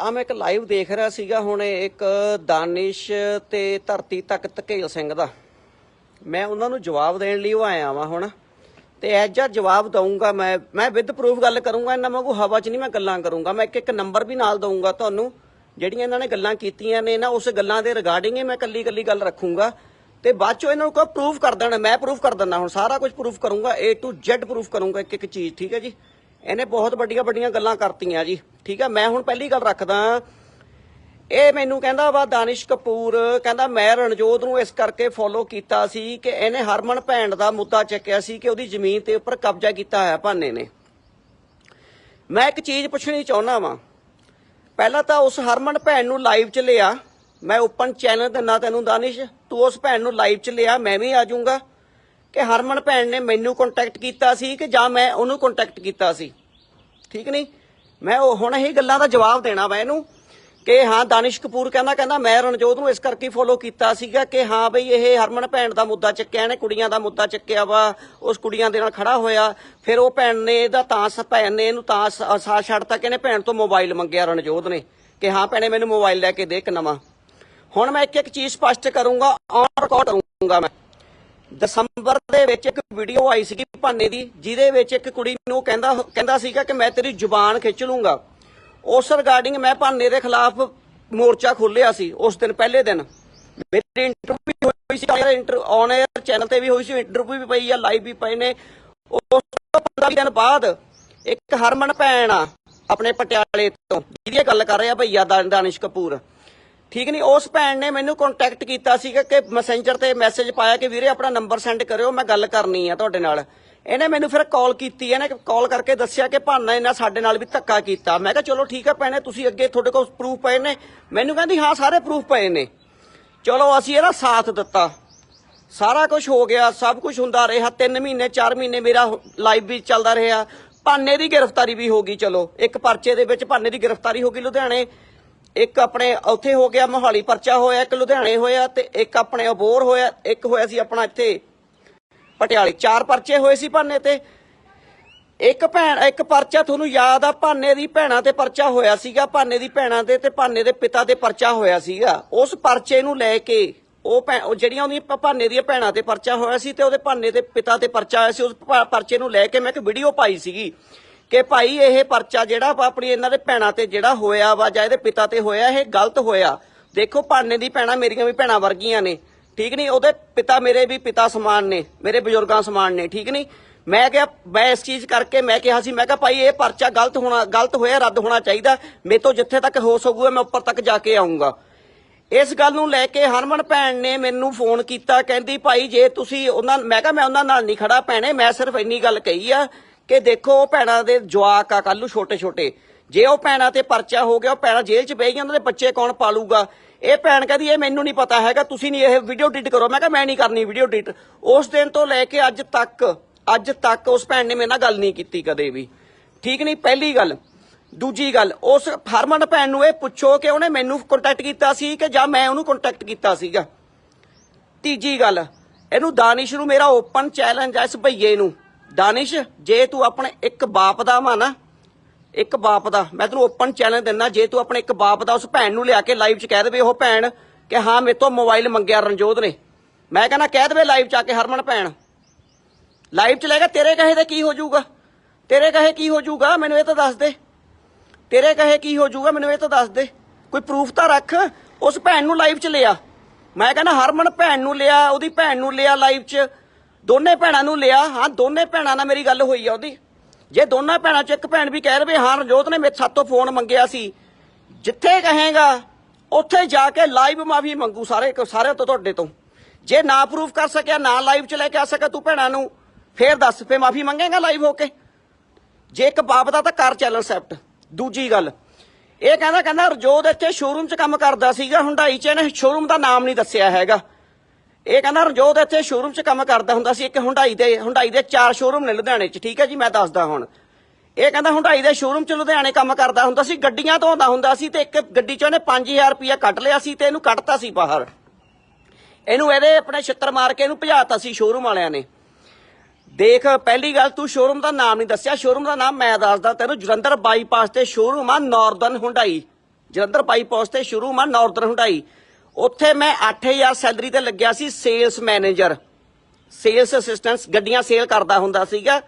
ਆ ਮੈਂ ਇੱਕ ਲਾਈਵ ਦੇਖ ਰਿਹਾ ਸੀਗਾ ਹੁਣ ਇੱਕ ਦਾਨਿਸ਼ ਤੇ ਧਰਤੀ ਤੱਕ ਧਕੇਲ ਸਿੰਘ ਦਾ। ਮੈਂ ਉਹਨਾਂ ਨੂੰ ਜਵਾਬ ਦੇਣ ਲਈ ਉਹ ਆਇਆ ਵਾਂ ਹੁਣ। ਤੇ ਐਜ ਆ ਜਵਾਬ ਦਊਂਗਾ ਮੈਂ ਮੈਂ ਵਿਦ ਪ੍ਰੂਫ ਗੱਲ ਕਰੂੰਗਾ, ਇਹਨਾਂ ਵਾਂਗੂ ਹਵਾ 'ਚ ਨਹੀਂ ਮੈਂ ਗੱਲਾਂ ਕਰੂੰਗਾ। ਮੈਂ ਇੱਕ ਇੱਕ ਨੰਬਰ ਵੀ ਨਾਲ ਦਊਂਗਾ ਤੁਹਾਨੂੰ। ਜਿਹੜੀਆਂ ਇਹਨਾਂ ਨੇ ਗੱਲਾਂ ਕੀਤੀਆਂ ਨੇ ਨਾ, ਉਸ ਗੱਲਾਂ ਦੇ ਰਿਗਾਰਡਿੰਗ ਹੀ ਮੈਂ ਕੱਲੀ ਕੱਲੀ ਗੱਲ ਰੱਖੂੰਗਾ। ਤੇ ਬਾਅਦ ਚੋਂ ਇਹਨਾਂ ਨੂੰ ਕਹੋ ਪ੍ਰੂਫ ਕਰ ਦੇਣਾ, ਮੈਂ ਪ੍ਰੂਫ ਕਰ ਦਿੰਦਾ ਹੁਣ, ਸਾਰਾ ਕੁਝ ਪ੍ਰੂਫ ਕਰੂੰਗਾ, A to Z ਪ੍ਰੂਫ ਕਰੂੰਗਾ ਇੱਕ ਇੱਕ ਚੀਜ਼, ਠੀਕ ਹੈ ਜੀ? ਇਹਨੇ ਬਹੁਤ ਵੱਡੀਆਂ ਵੱਡੀਆਂ ਗੱਲਾਂ ਕਰਤੀਆਂ ਜੀ। ਠੀਕ ਹੈ ਮੈਂ ਹੁਣ ਪਹਿਲੀ ਗੱਲ ਰੱਖਦਾ ਇਹ ਮੈਨੂੰ ਕਹਿੰਦਾ ਵਾ ਦਾਨਿਸ਼ ਕਪੂਰ, ਕਹਿੰਦਾ ਮੈਂ ਰਣਜੋਤ ਨੂੰ ਇਸ ਕਰਕੇ ਫੋਲੋ ਕੀਤਾ ਸੀ ਕਿ ਇਹਨੇ ਹਰਮਨ ਭੈਣ ਦਾ ਮੁੱਦਾ ਚੱਕਿਆ ਸੀ ਕਿ ਉਹਦੀ ਜ਼ਮੀਨ ਤੇ ਉੱਪਰ ਕਬਜ਼ਾ ਕੀਤਾ ਹੋਇਆ ਭਾਨੇ ਨੇ। ਮੈਂ ਇੱਕ ਚੀਜ਼ ਪੁੱਛਣੀ ਚਾਹੁੰਦਾ ਵਾਂ। ਪਹਿਲਾਂ ਤਾਂ ਉਸ ਹਰਮਨ ਭੈਣ ਨੂੰ ਲਾਈਵ 'ਚ ਲਿਆ। ਮੈਂ ਓਪਨ ਚੈਨਲ ਦਿੰਦਾ ਤੈਨੂੰ ਦਾਨਿਸ਼, ਤੂੰ ਉਸ ਭੈਣ ਨੂੰ ਲਾਈਵ 'ਚ ਲਿਆ, ਮੈਂ ਵੀ ਆ ਜਾਊਂਗਾ। ਕਿ ਹਰਮਨ ਭੈਣ ਨੇ ਮੈਨੂੰ ਕੰਟੈਕਟ ਕੀਤਾ ਸੀ ਕਿ ਜਾਂ ਮੈਂ ਉਹਨੂੰ ਕੰਟੈਕਟ ਕੀਤਾ ਸੀ। ਠੀਕ ਨਹੀਂ? ਮੈਂ ਉਹ ਹੁਣ ਇਹ ਗੱਲਾਂ ਦਾ ਜਵਾਬ ਦੇਣਾ ਵਾ ਇਹਨੂੰ ਕਿ ਹਾਂ, ਦਾਨਿਸ਼ ਕਪੂਰ ਕਹਿੰਦਾ ਕਹਿੰਦਾ ਮੈਂ ਰਣਜੋਤ ਨੂੰ ਇਸ ਕਰਕੇ ਫੋਲੋ ਕੀਤਾ ਸੀਗਾ ਕਿ ਹਾਂ ਬਈ ਇਹ ਹਰਮਨ ਭੈਣ ਦਾ ਮੁੱਦਾ ਚੱਕਿਆ, ਇਹਨੇ ਕੁੜੀਆਂ ਦਾ ਮੁੱਦਾ ਚੱਕਿਆ ਵਾ, ਉਸ ਕੁੜੀਆਂ ਦੇ ਨਾਲ ਖੜਾ ਹੋਇਆ। ਫਿਰ ਉਹ ਭੈਣ ਨੇ ਇਹਦਾ ਤਾਂ ਸ- ਭੈਣ ਨੇ ਇਹਨੂੰ ਤਾਂ ਸ- ਸਾਥ ਛੱਡਤਾ ਕਿ ਇਹਨੇ ਭੈਣ ਤੋਂ ਮੋਬਾਈਲ ਮੰਗਿਆ ਰਣਜੋਤ ਨੇ ਕਿ ਹਾਂ ਭੈਣੇ ਮੈਨੂੰ ਮੋਬਾਈਲ ਲੈ ਕੇ ਦੇ ਇੱਕ ਨਵਾਂ। ਹੁਣ ਮੈਂ ਇੱਕ ਇੱਕ ਚੀਜ਼ ਸਪਸ਼ਟ ਕਰੂੰਗਾ ਔਨ ਰਿਕਾਰਡ ਕਰੂੰਗਾ ਮੈਂ। ਦਸੰਬਰ ਦੇ ਵਿੱਚ ਇੱਕ ਵੀਡੀਓ ਆਈ ਸੀਗੀ ਭਾਨੇ ਦੀ, ਜਿਹਦੇ ਵਿੱਚ ਇੱਕ ਕੁੜੀ ਨੂੰ ਕਹਿੰਦਾ ਕਹਿੰਦਾ ਸੀਗਾ ਕਿ ਮੈਂ ਤੇਰੀ ਜ਼ੁਬਾਨ ਖਿੱਚ ਲੂੰਗਾ। ਉਸ ਰਿਗਾਰਡਿੰਗ ਮੈਂ ਭਾਨੇ ਦੇ ਖਿਲਾਫ ਮੋਰਚਾ ਖੋਲ੍ਹਿਆ ਸੀ, ਉਸ ਦਿਨ ਪਹਿਲੇ ਦਿਨ। ਮੇਰੀ ਇੰਟਰਵਿਊ ਹੋਈ ਸੀ ਇੰਟਰ ਔਨ 에ਅਰ ਚੈਨਲ ਤੇ ਵੀ ਹੋਈ ਸੀ ਇੰਟਰਵਿਊ ਵੀ ਪਈ ਆ ਲਾਈਵ ਵੀ ਪਏ ਨੇ। ਉਸ ਤੋਂ 15 ਦਿਨ ਬਾਅਦ ਇੱਕ ਹਰਮਨ ਭੈਣ ਆ, ਆਪਣੇ ਪਟਿਆਲੇ ਤੋਂ, ਜਿਹਦੀ ਗੱਲ ਕਰ ਰਿਹਾ ਭਈਆ ਦਾ- ਦਾਨਿਸ਼ ਕਪੂਰ। ਠੀਕ ਨਹੀਂ, ਉਸ ਭੈਣ ਨੇ ਮੈਨੂੰ ਕੰਟੈਕਟ ਕੀਤਾ ਸੀਗਾ ਕਿ ਮੈਸੇਂਜਰ ਤੇ ਮੈਸੇਜ ਪਾਇਆ ਕਿ ਵੀਰੇ ਆਪਣਾ ਨੰਬਰ ਸੈਂਡ ਕਰਿਓ, ਮੈਂ ਗੱਲ ਕਰਨੀ ਆ ਤੁਹਾਡੇ ਨਾਲ। ਇਹਨੇ ਮੈਨੂੰ ਫਿਰ ਕਾਲ ਕੀਤੀ, ਇਹਨੇ ਕਾਲ ਕਰਕੇ ਦੱਸਿਆ ਕਿ ਭਾਨਾ ਇਹਨਾਂ ਸਾਡੇ ਨਾਲ ਵੀ ਧੱਕਾ ਕੀਤਾ। ਮੈਂ ਕਿਹਾ, ਚਲੋ ਠੀਕ ਹੈ ਭੈਣੇ, ਤੁਸੀਂ ਅੱਗੇ ਤੁਹਾਡੇ ਕੋਲ ਪ੍ਰੂਫ ਪਏ ਨੇ। ਮੈਨੂੰ ਕਹਿੰਦੀ, ਹਾਂ, ਸਾਰੇ ਪ੍ਰੂਫ ਪਏ ਨੇ। ਚਲੋ, ਅਸੀਂ ਇਹਦਾ ਸਾਥ ਦਿੱਤਾ। ਸਾਰਾ ਕੁਝ ਹੋ ਗਿਆ, ਸਭ ਕੁਝ ਹੁੰਦਾ ਰਿਹਾ। 3 ਮਹੀਨੇ 4 ਮਹੀਨੇ ਮੇਰਾ ਲਾਈਵ ਵੀ ਚੱਲਦਾ ਰਿਹਾ। ਭਾਨੇ ਦੀ ਗ੍ਰਿਫਤਾਰੀ ਵੀ ਹੋ ਗਈ, ਚਲੋ। ਇੱਕ ਪਰਚੇ ਦੇ ਵਿੱਚ ਭਾਨੇ ਦੀ ਗ੍ਰਿਫਤਾਰੀ ਹੋ ਗਈ ਲੁਧਿਆਣੇ। ਇੱਕ ਆਪਣੇ ਉੱਥੇ ਹੋ ਗਿਆ, ਮੋਹਾਲੀ ਪਰਚਾ ਹੋਇਆ, ਇੱਕ ਲੁਧਿਆਣੇ ਹੋਇਆ ਤੇ ਇੱਕ ਆਪਣੇ ਅਬੋਰ ਹੋਇਆ, ਇੱਕ ਹੋਇਆ ਸੀ ਆਪਣਾ ਇੱਥੇ ਪਟਿਆਲੇ। ਚਾਰ ਪਰਚੇ ਹੋਏ ਸੀ ਭਾਨੇ ਤੇ। ਇੱਕ ਭੈਣ, ਇੱਕ ਪਰਚਾ ਤੁਹਾਨੂੰ ਯਾਦ ਆ, ਭਾਨੇ ਦੀ ਭੈਣਾਂ ਤੇ ਪਰਚਾ ਹੋਇਆ ਸੀਗਾ, ਭਾਨੇ ਦੀ ਭੈਣਾਂ ਦੇ ਤੇ ਭਾਨੇ ਦੇ ਪਿਤਾ ਤੇ ਪਰਚਾ ਹੋਇਆ ਸੀਗਾ। ਉਸ ਪਰਚੇ ਨੂੰ ਲੈ ਕੇ ਉਹ ਭੈ- ਉਹ ਜਿਹੜੀਆਂ ਉਹਦੀਆਂ ਭਾਨੇ ਦੀਆਂ ਭੈਣਾਂ ਤੇ ਪਰਚਾ ਹੋਇਆ ਸੀ ਤੇ ਉਹਦੇ ਭਾਨੇ ਦੇ ਪਿਤਾ ਤੇ ਪਰਚਾ ਹੋਇਆ ਸੀ, ਉਸ ਪਰਚੇ ਨੂੰ ਲੈ ਕੇ ਮੈਂ ਇੱਕ ਵੀਡੀਓ ਪਾਈ ਸੀਗੀ। ਕਿ ਭਾਈ ਇਹ ਪਰਚਾ ਜਿਹੜਾ ਵਾ ਆਪਣੀ ਇਹਨਾਂ ਦੇ ਭੈਣਾਂ ਤੇ ਜਿਹੜਾ ਹੋਇਆ ਵਾ ਜਾਂ ਇਹਦੇ ਪਿਤਾ ਤੇ ਹੋਇਆ, ਇਹ ਗਲਤ ਹੋਇਆ। ਦੇਖੋ ਭਾਨੇ ਦੀ ਭੈਣਾਂ ਮੇਰੀਆਂ ਵੀ ਭੈਣਾਂ ਵਰਗੀਆਂ ਨੇ। ਠੀਕ ਨਹੀਂ? ਉਹਦੇ ਪਿਤਾ ਮੇਰੇ ਵੀ ਪਿਤਾ ਸਮਾਨ ਨੇ, ਮੇਰੇ ਬਜ਼ੁਰਗਾਂ ਸਮਾਨ ਨੇ, ਠੀਕ ਨਹੀਂ? ਮੈਂ ਕਿਹਾ, ਮੈਂ ਇਸ ਚੀਜ਼ ਕਰਕੇ ਮੈਂ ਕਿਹਾ ਸੀ, ਮੈਂ ਕਿਹਾ, ਭਾਈ ਇਹ ਪਰਚਾ ਗਲਤ ਹੋਣਾ, ਗਲਤ ਹੋਇਆ, ਰੱਦ ਹੋਣਾ ਚਾਹੀਦਾ। ਮੇਰੇ ਤੋਂ ਜਿੱਥੇ ਤੱਕ ਹੋ ਸਕੂਗਾ ਮੈਂ ਉੱਪਰ ਤੱਕ ਜਾ ਕੇ ਆਉਂਗਾ ਇਸ ਗੱਲ ਨੂੰ ਲੈ ਕੇ ਹਰਮਨ ਭੈਣ ਨੇ ਮੈਨੂੰ ਫੋਨ ਕੀਤਾ, ਕਹਿੰਦੀ, ਭਾਈ ਜੇ ਤੁਸੀਂ ਉਹਨਾਂ, ਮੈਂ ਕਿਹਾ, ਮੈਂ ਉਹਨਾਂ ਨਾਲ ਨਹੀਂ ਖੜਾ ਭੈਣੇ, ਮੈਂ ਸਿਰਫ ਇੰਨੀ ਗੱਲ ਕਹੀ ਆ ਕਿ ਦੇਖੋ ਉਹ ਭੈਣਾਂ ਦੇ ਜਵਾਕ ਆ ਕੱਲੂ ਛੋਟੇ ਛੋਟੇ। ਜੇ ਉਹ ਭੈਣਾਂ ਤੇ ਪਰਚਾ ਹੋ ਗਿਆ, ਉਹ ਭੈਣਾਂ ਜੇਲ੍ਹ 'ਚ ਬਹਿ ਗਈਆਂ, ਉਹਨਾਂ ਦੇ ਬੱਚੇ ਕੌਣ ਪਾਲੂਗਾ? ਇਹ ਭੈਣ ਕਹਿੰਦੀ, ਇਹ ਮੈਨੂੰ ਨਹੀਂ ਪਤਾ ਹੈਗਾ, ਤੁਸੀਂ ਨਹੀਂ ਇਹ ਵੀਡੀਓ ਡਿਲੀਟ ਕਰੋ। ਮੈਂ ਕਿਹਾ, ਮੈਂ ਨਹੀਂ ਕਰਨੀ ਵੀਡੀਓ ਡਿਲੀਟ ਉਸ ਦਿਨ ਤੋਂ ਲੈ ਕੇ ਅੱਜ ਤੱਕ ਅੱਜ ਤੱਕ ਉਸ ਭੈਣ ਨੇ ਮੇਰੇ ਨਾਲ ਗੱਲ ਨਹੀਂ ਕੀਤੀ ਕਦੇ ਵੀ। ਠੀਕ ਨਹੀਂ? ਪਹਿਲੀ ਗੱਲ। ਦੂਜੀ ਗੱਲ, ਉਸ ਹਰਮਨ ਭੈਣ ਨੂੰ ਇਹ ਪੁੱਛੋ ਕਿ ਉਹਨੇ ਮੈਨੂੰ ਕੰਟੈਕਟ ਕੀਤਾ ਸੀ ਕਿ ਜਾਂ ਮੈਂ ਉਹਨੂੰ ਕੰਟੈਕਟ ਕੀਤਾ ਸੀਗਾ? ਤੀਜੀ ਗੱਲ, ਇਹਨੂੰ ਦਾਨਿਸ਼ ਨੂੰ ਮੇਰਾ ਓਪਨ ਚੈਲੰਜ ਆ ਇਸ ਭਈਏ ਨੂੰ। ਦਾਨਿਸ਼, ਜੇ ਤੂੰ ਆਪਣੇ ਇੱਕ ਬਾਪ ਦਾ ਵਾ ਨਾ, ਇੱਕ ਬਾਪ ਦਾ, ਮੈਂ ਤੈਨੂੰ ਓਪਨ ਚੈਲੰਜ ਦਿੰਦਾ ਜੇ ਤੂੰ ਆਪਣੇ ਇੱਕ ਬਾਪ ਦਾ ਉਸ ਭੈਣ ਨੂੰ ਲਿਆ ਕੇ ਲਾਈਵ 'ਚ ਕਹਿ ਦੇਵੇ ਉਹ ਭੈਣ ਕਿ ਹਾਂ, ਮੇਰੇ ਤੋਂ ਮੋਬਾਈਲ ਮੰਗਿਆ ਰਣਜੋਤ ਨੇ। ਮੈਂ ਕਹਿੰਦਾ, ਕਹਿ ਦੇਵੇ ਲਾਈਵ 'ਚ ਆ ਕੇ ਹਰਮਨ ਭੈਣ। ਲਾਈਵ 'ਚ ਲੈ ਕੇ ਤੇਰੇ ਕਹੇ ਤੇ ਕੀ ਹੋ ਜਾਊਗਾ? ਤੇਰੇ ਕਹੇ ਕੀ ਹੋ ਜਾਊਗਾ? ਮੈਨੂੰ ਇਹ ਤਾਂ ਦੱਸ ਦੇ। ਤੇਰੇ ਕਹੇ ਕੀ ਹੋ ਜਾਊਗਾ? ਮੈਨੂੰ ਇਹ ਤਾਂ ਦੱਸ ਦੇ। ਕੋਈ ਪ੍ਰੂਫ ਤਾਂ ਰੱਖ, ਉਸ ਭੈਣ ਨੂੰ ਲਾਈਵ 'ਚ ਲਿਆ। ਮੈਂ ਕਹਿੰਦਾ, ਹਰਮਨ ਭੈਣ ਨੂੰ ਲਿਆ, ਉਹਦੀ ਭੈਣ ਨੂੰ ਲਿਆ ਲਾਈਵ 'ਚ। ਦੋਨੇ ਭੈਣਾਂ ਨੂੰ ਲਿਆ। ਹਾਂ, ਦੋਨੇ ਭੈਣਾਂ ਨਾਲ ਮੇਰੀ ਗੱਲ ਹੋਈ ਆ ਉਹਦੀ। ਜੇ ਦੋਨਾਂ ਭੈਣਾਂ 'ਚ ਇੱਕ ਭੈਣ ਵੀ ਕਹਿ ਰਵੇ ਹਾਂ ਰਜੋਤ ਨੇ ਮੇਰੇ ਸਾਤੋਂ ਫੋਨ ਮੰਗਿਆ ਸੀ। ਜਿੱਥੇ ਕਹੇਗਾ, ਉੱਥੇ ਜਾ ਕੇ ਲਾਈਵ ਮਾਫੀ ਮੰਗੂ ਸਾਰੇ ਸਾਰੇ ਤੋਂ ਤੁਹਾਡੇ ਤੋਂ। ਜੇ ਨਾ ਪ੍ਰੂਫ ਕਰ ਸਕਿਆ, ਨਾ ਲਾਈਵ 'ਚ ਲੈ ਕੇ ਆ ਸਕਿਆ ਤੂੰ ਭੈਣਾਂ ਨੂੰ, ਫੇਰ ਦੱਸ, ਫੇਰ ਮਾਫੀ ਮੰਗੇਗਾ ਲਾਈਵ ਹੋ ਕੇ? ਜੇ ਇੱਕ ਬਾਪ ਦਾ ਤਾਂ ਕਰ ਚੱਲਣ ਸੈਪਟ ਦੂਜੀ ਗੱਲ, ਇਹ ਕਹਿੰਦਾ ਕਹਿੰਦਾ ਰਜੋਤ ਇੱਥੇ ਸ਼ੋਰੂਮ 'ਚ ਕੰਮ ਕਰਦਾ ਸੀਗਾ ਹੁੰਡਾਈ 'ਚ, ਇਹਨੇ ਸ਼ੋਰੂਮ ਦਾ ਨਾਮ ਨਹੀਂ ਦੱਸਿਆ ਹੈਗਾ। ਇਹ ਕਹਿੰਦਾ ਰਜੋਦ ਇੱਥੇ ਸ਼ੋਰੂਮ 'ਚ ਕੰਮ ਕਰਦਾ ਹੁੰਦਾ ਸੀ, ਇੱਕ ਹੁੰਡਾਈ ਦੇ ਹੁੰਡਾਈ ਦੇ ਚਾਰ ਸ਼ੋਰੂਮ ਨੇ ਲੁਧਿਆਣੇ 'ਚ, ਠੀਕ ਹੈ ਜੀ, ਮੈਂ ਦੱਸਦਾ ਹੁਣ। ਇਹ ਕਹਿੰਦਾ ਹੁੰਡਾਈ ਦੇ ਸ਼ੋਰੂਮ 'ਚ ਲੁਧਿਆਣੇ ਕੰਮ ਕਰਦਾ ਹੁੰਦਾ ਸੀ, ਗੱਡੀਆਂ ਧੋਂਦਾ ਹੁੰਦਾ ਸੀ ਤੇ ਇੱਕ ਗੱਡੀ 'ਚ ਉਹਨੇ 5000 ਰੁਪਇਆ ਕੱਢ ਲਿਆ ਸੀ ਤੇ ਇਹਨੂੰ ਕੱਢਤਾ ਸੀ ਬਾਹਰ। ਇਹਨੂੰ ਇਹਦੇ ਆਪਣੇ ਛਿੱਤਰ ਮਾਰ ਕੇ ਇਹਨੂੰ ਭਜਾਤਾ ਸੀ ਸ਼ੋਰੂਮ ਵਾਲਿਆਂ ਨੇ। ਦੇਖ, ਪਹਿਲੀ ਗੱਲ ਤੂੰ ਸ਼ੋਰੂਮ ਦਾ ਨਾਮ ਨਹੀਂ ਦੱਸਿਆ ਸ਼ੋਰੂਮ ਦਾ ਨਾਮ ਮੈਂ ਦੱਸਦਾ ਤੈਨੂੰ, ਜਲੰਧਰ ਬਾਈਪਾਸ ਤੇ ਸ਼ੋਰੂਮ ਆ ਨਾਰਦਰਨ ਹੁੰਡਾਈ ਜਲੰਧਰ ਬਾਈਪਾਸ ਤੇ ਸ਼ੋਰੂਮ ਆ ਨਾਰਥਰਨ ਹੁੰਡਾਈ ਉੱਥੇ ਮੈਂ 8000 ਸੈਲਰੀ ਤੇ ਲੱਗਿਆ ਸੀ ਸੇਲਸ ਮੈਨੇਜਰ ਸੇਲਸ ਅਸਿਸਟੈਂਟ ਗੱਡੀਆਂ ਸੇਲ ਕਰਦਾ ਹੁੰਦਾ ਸੀਗਾ।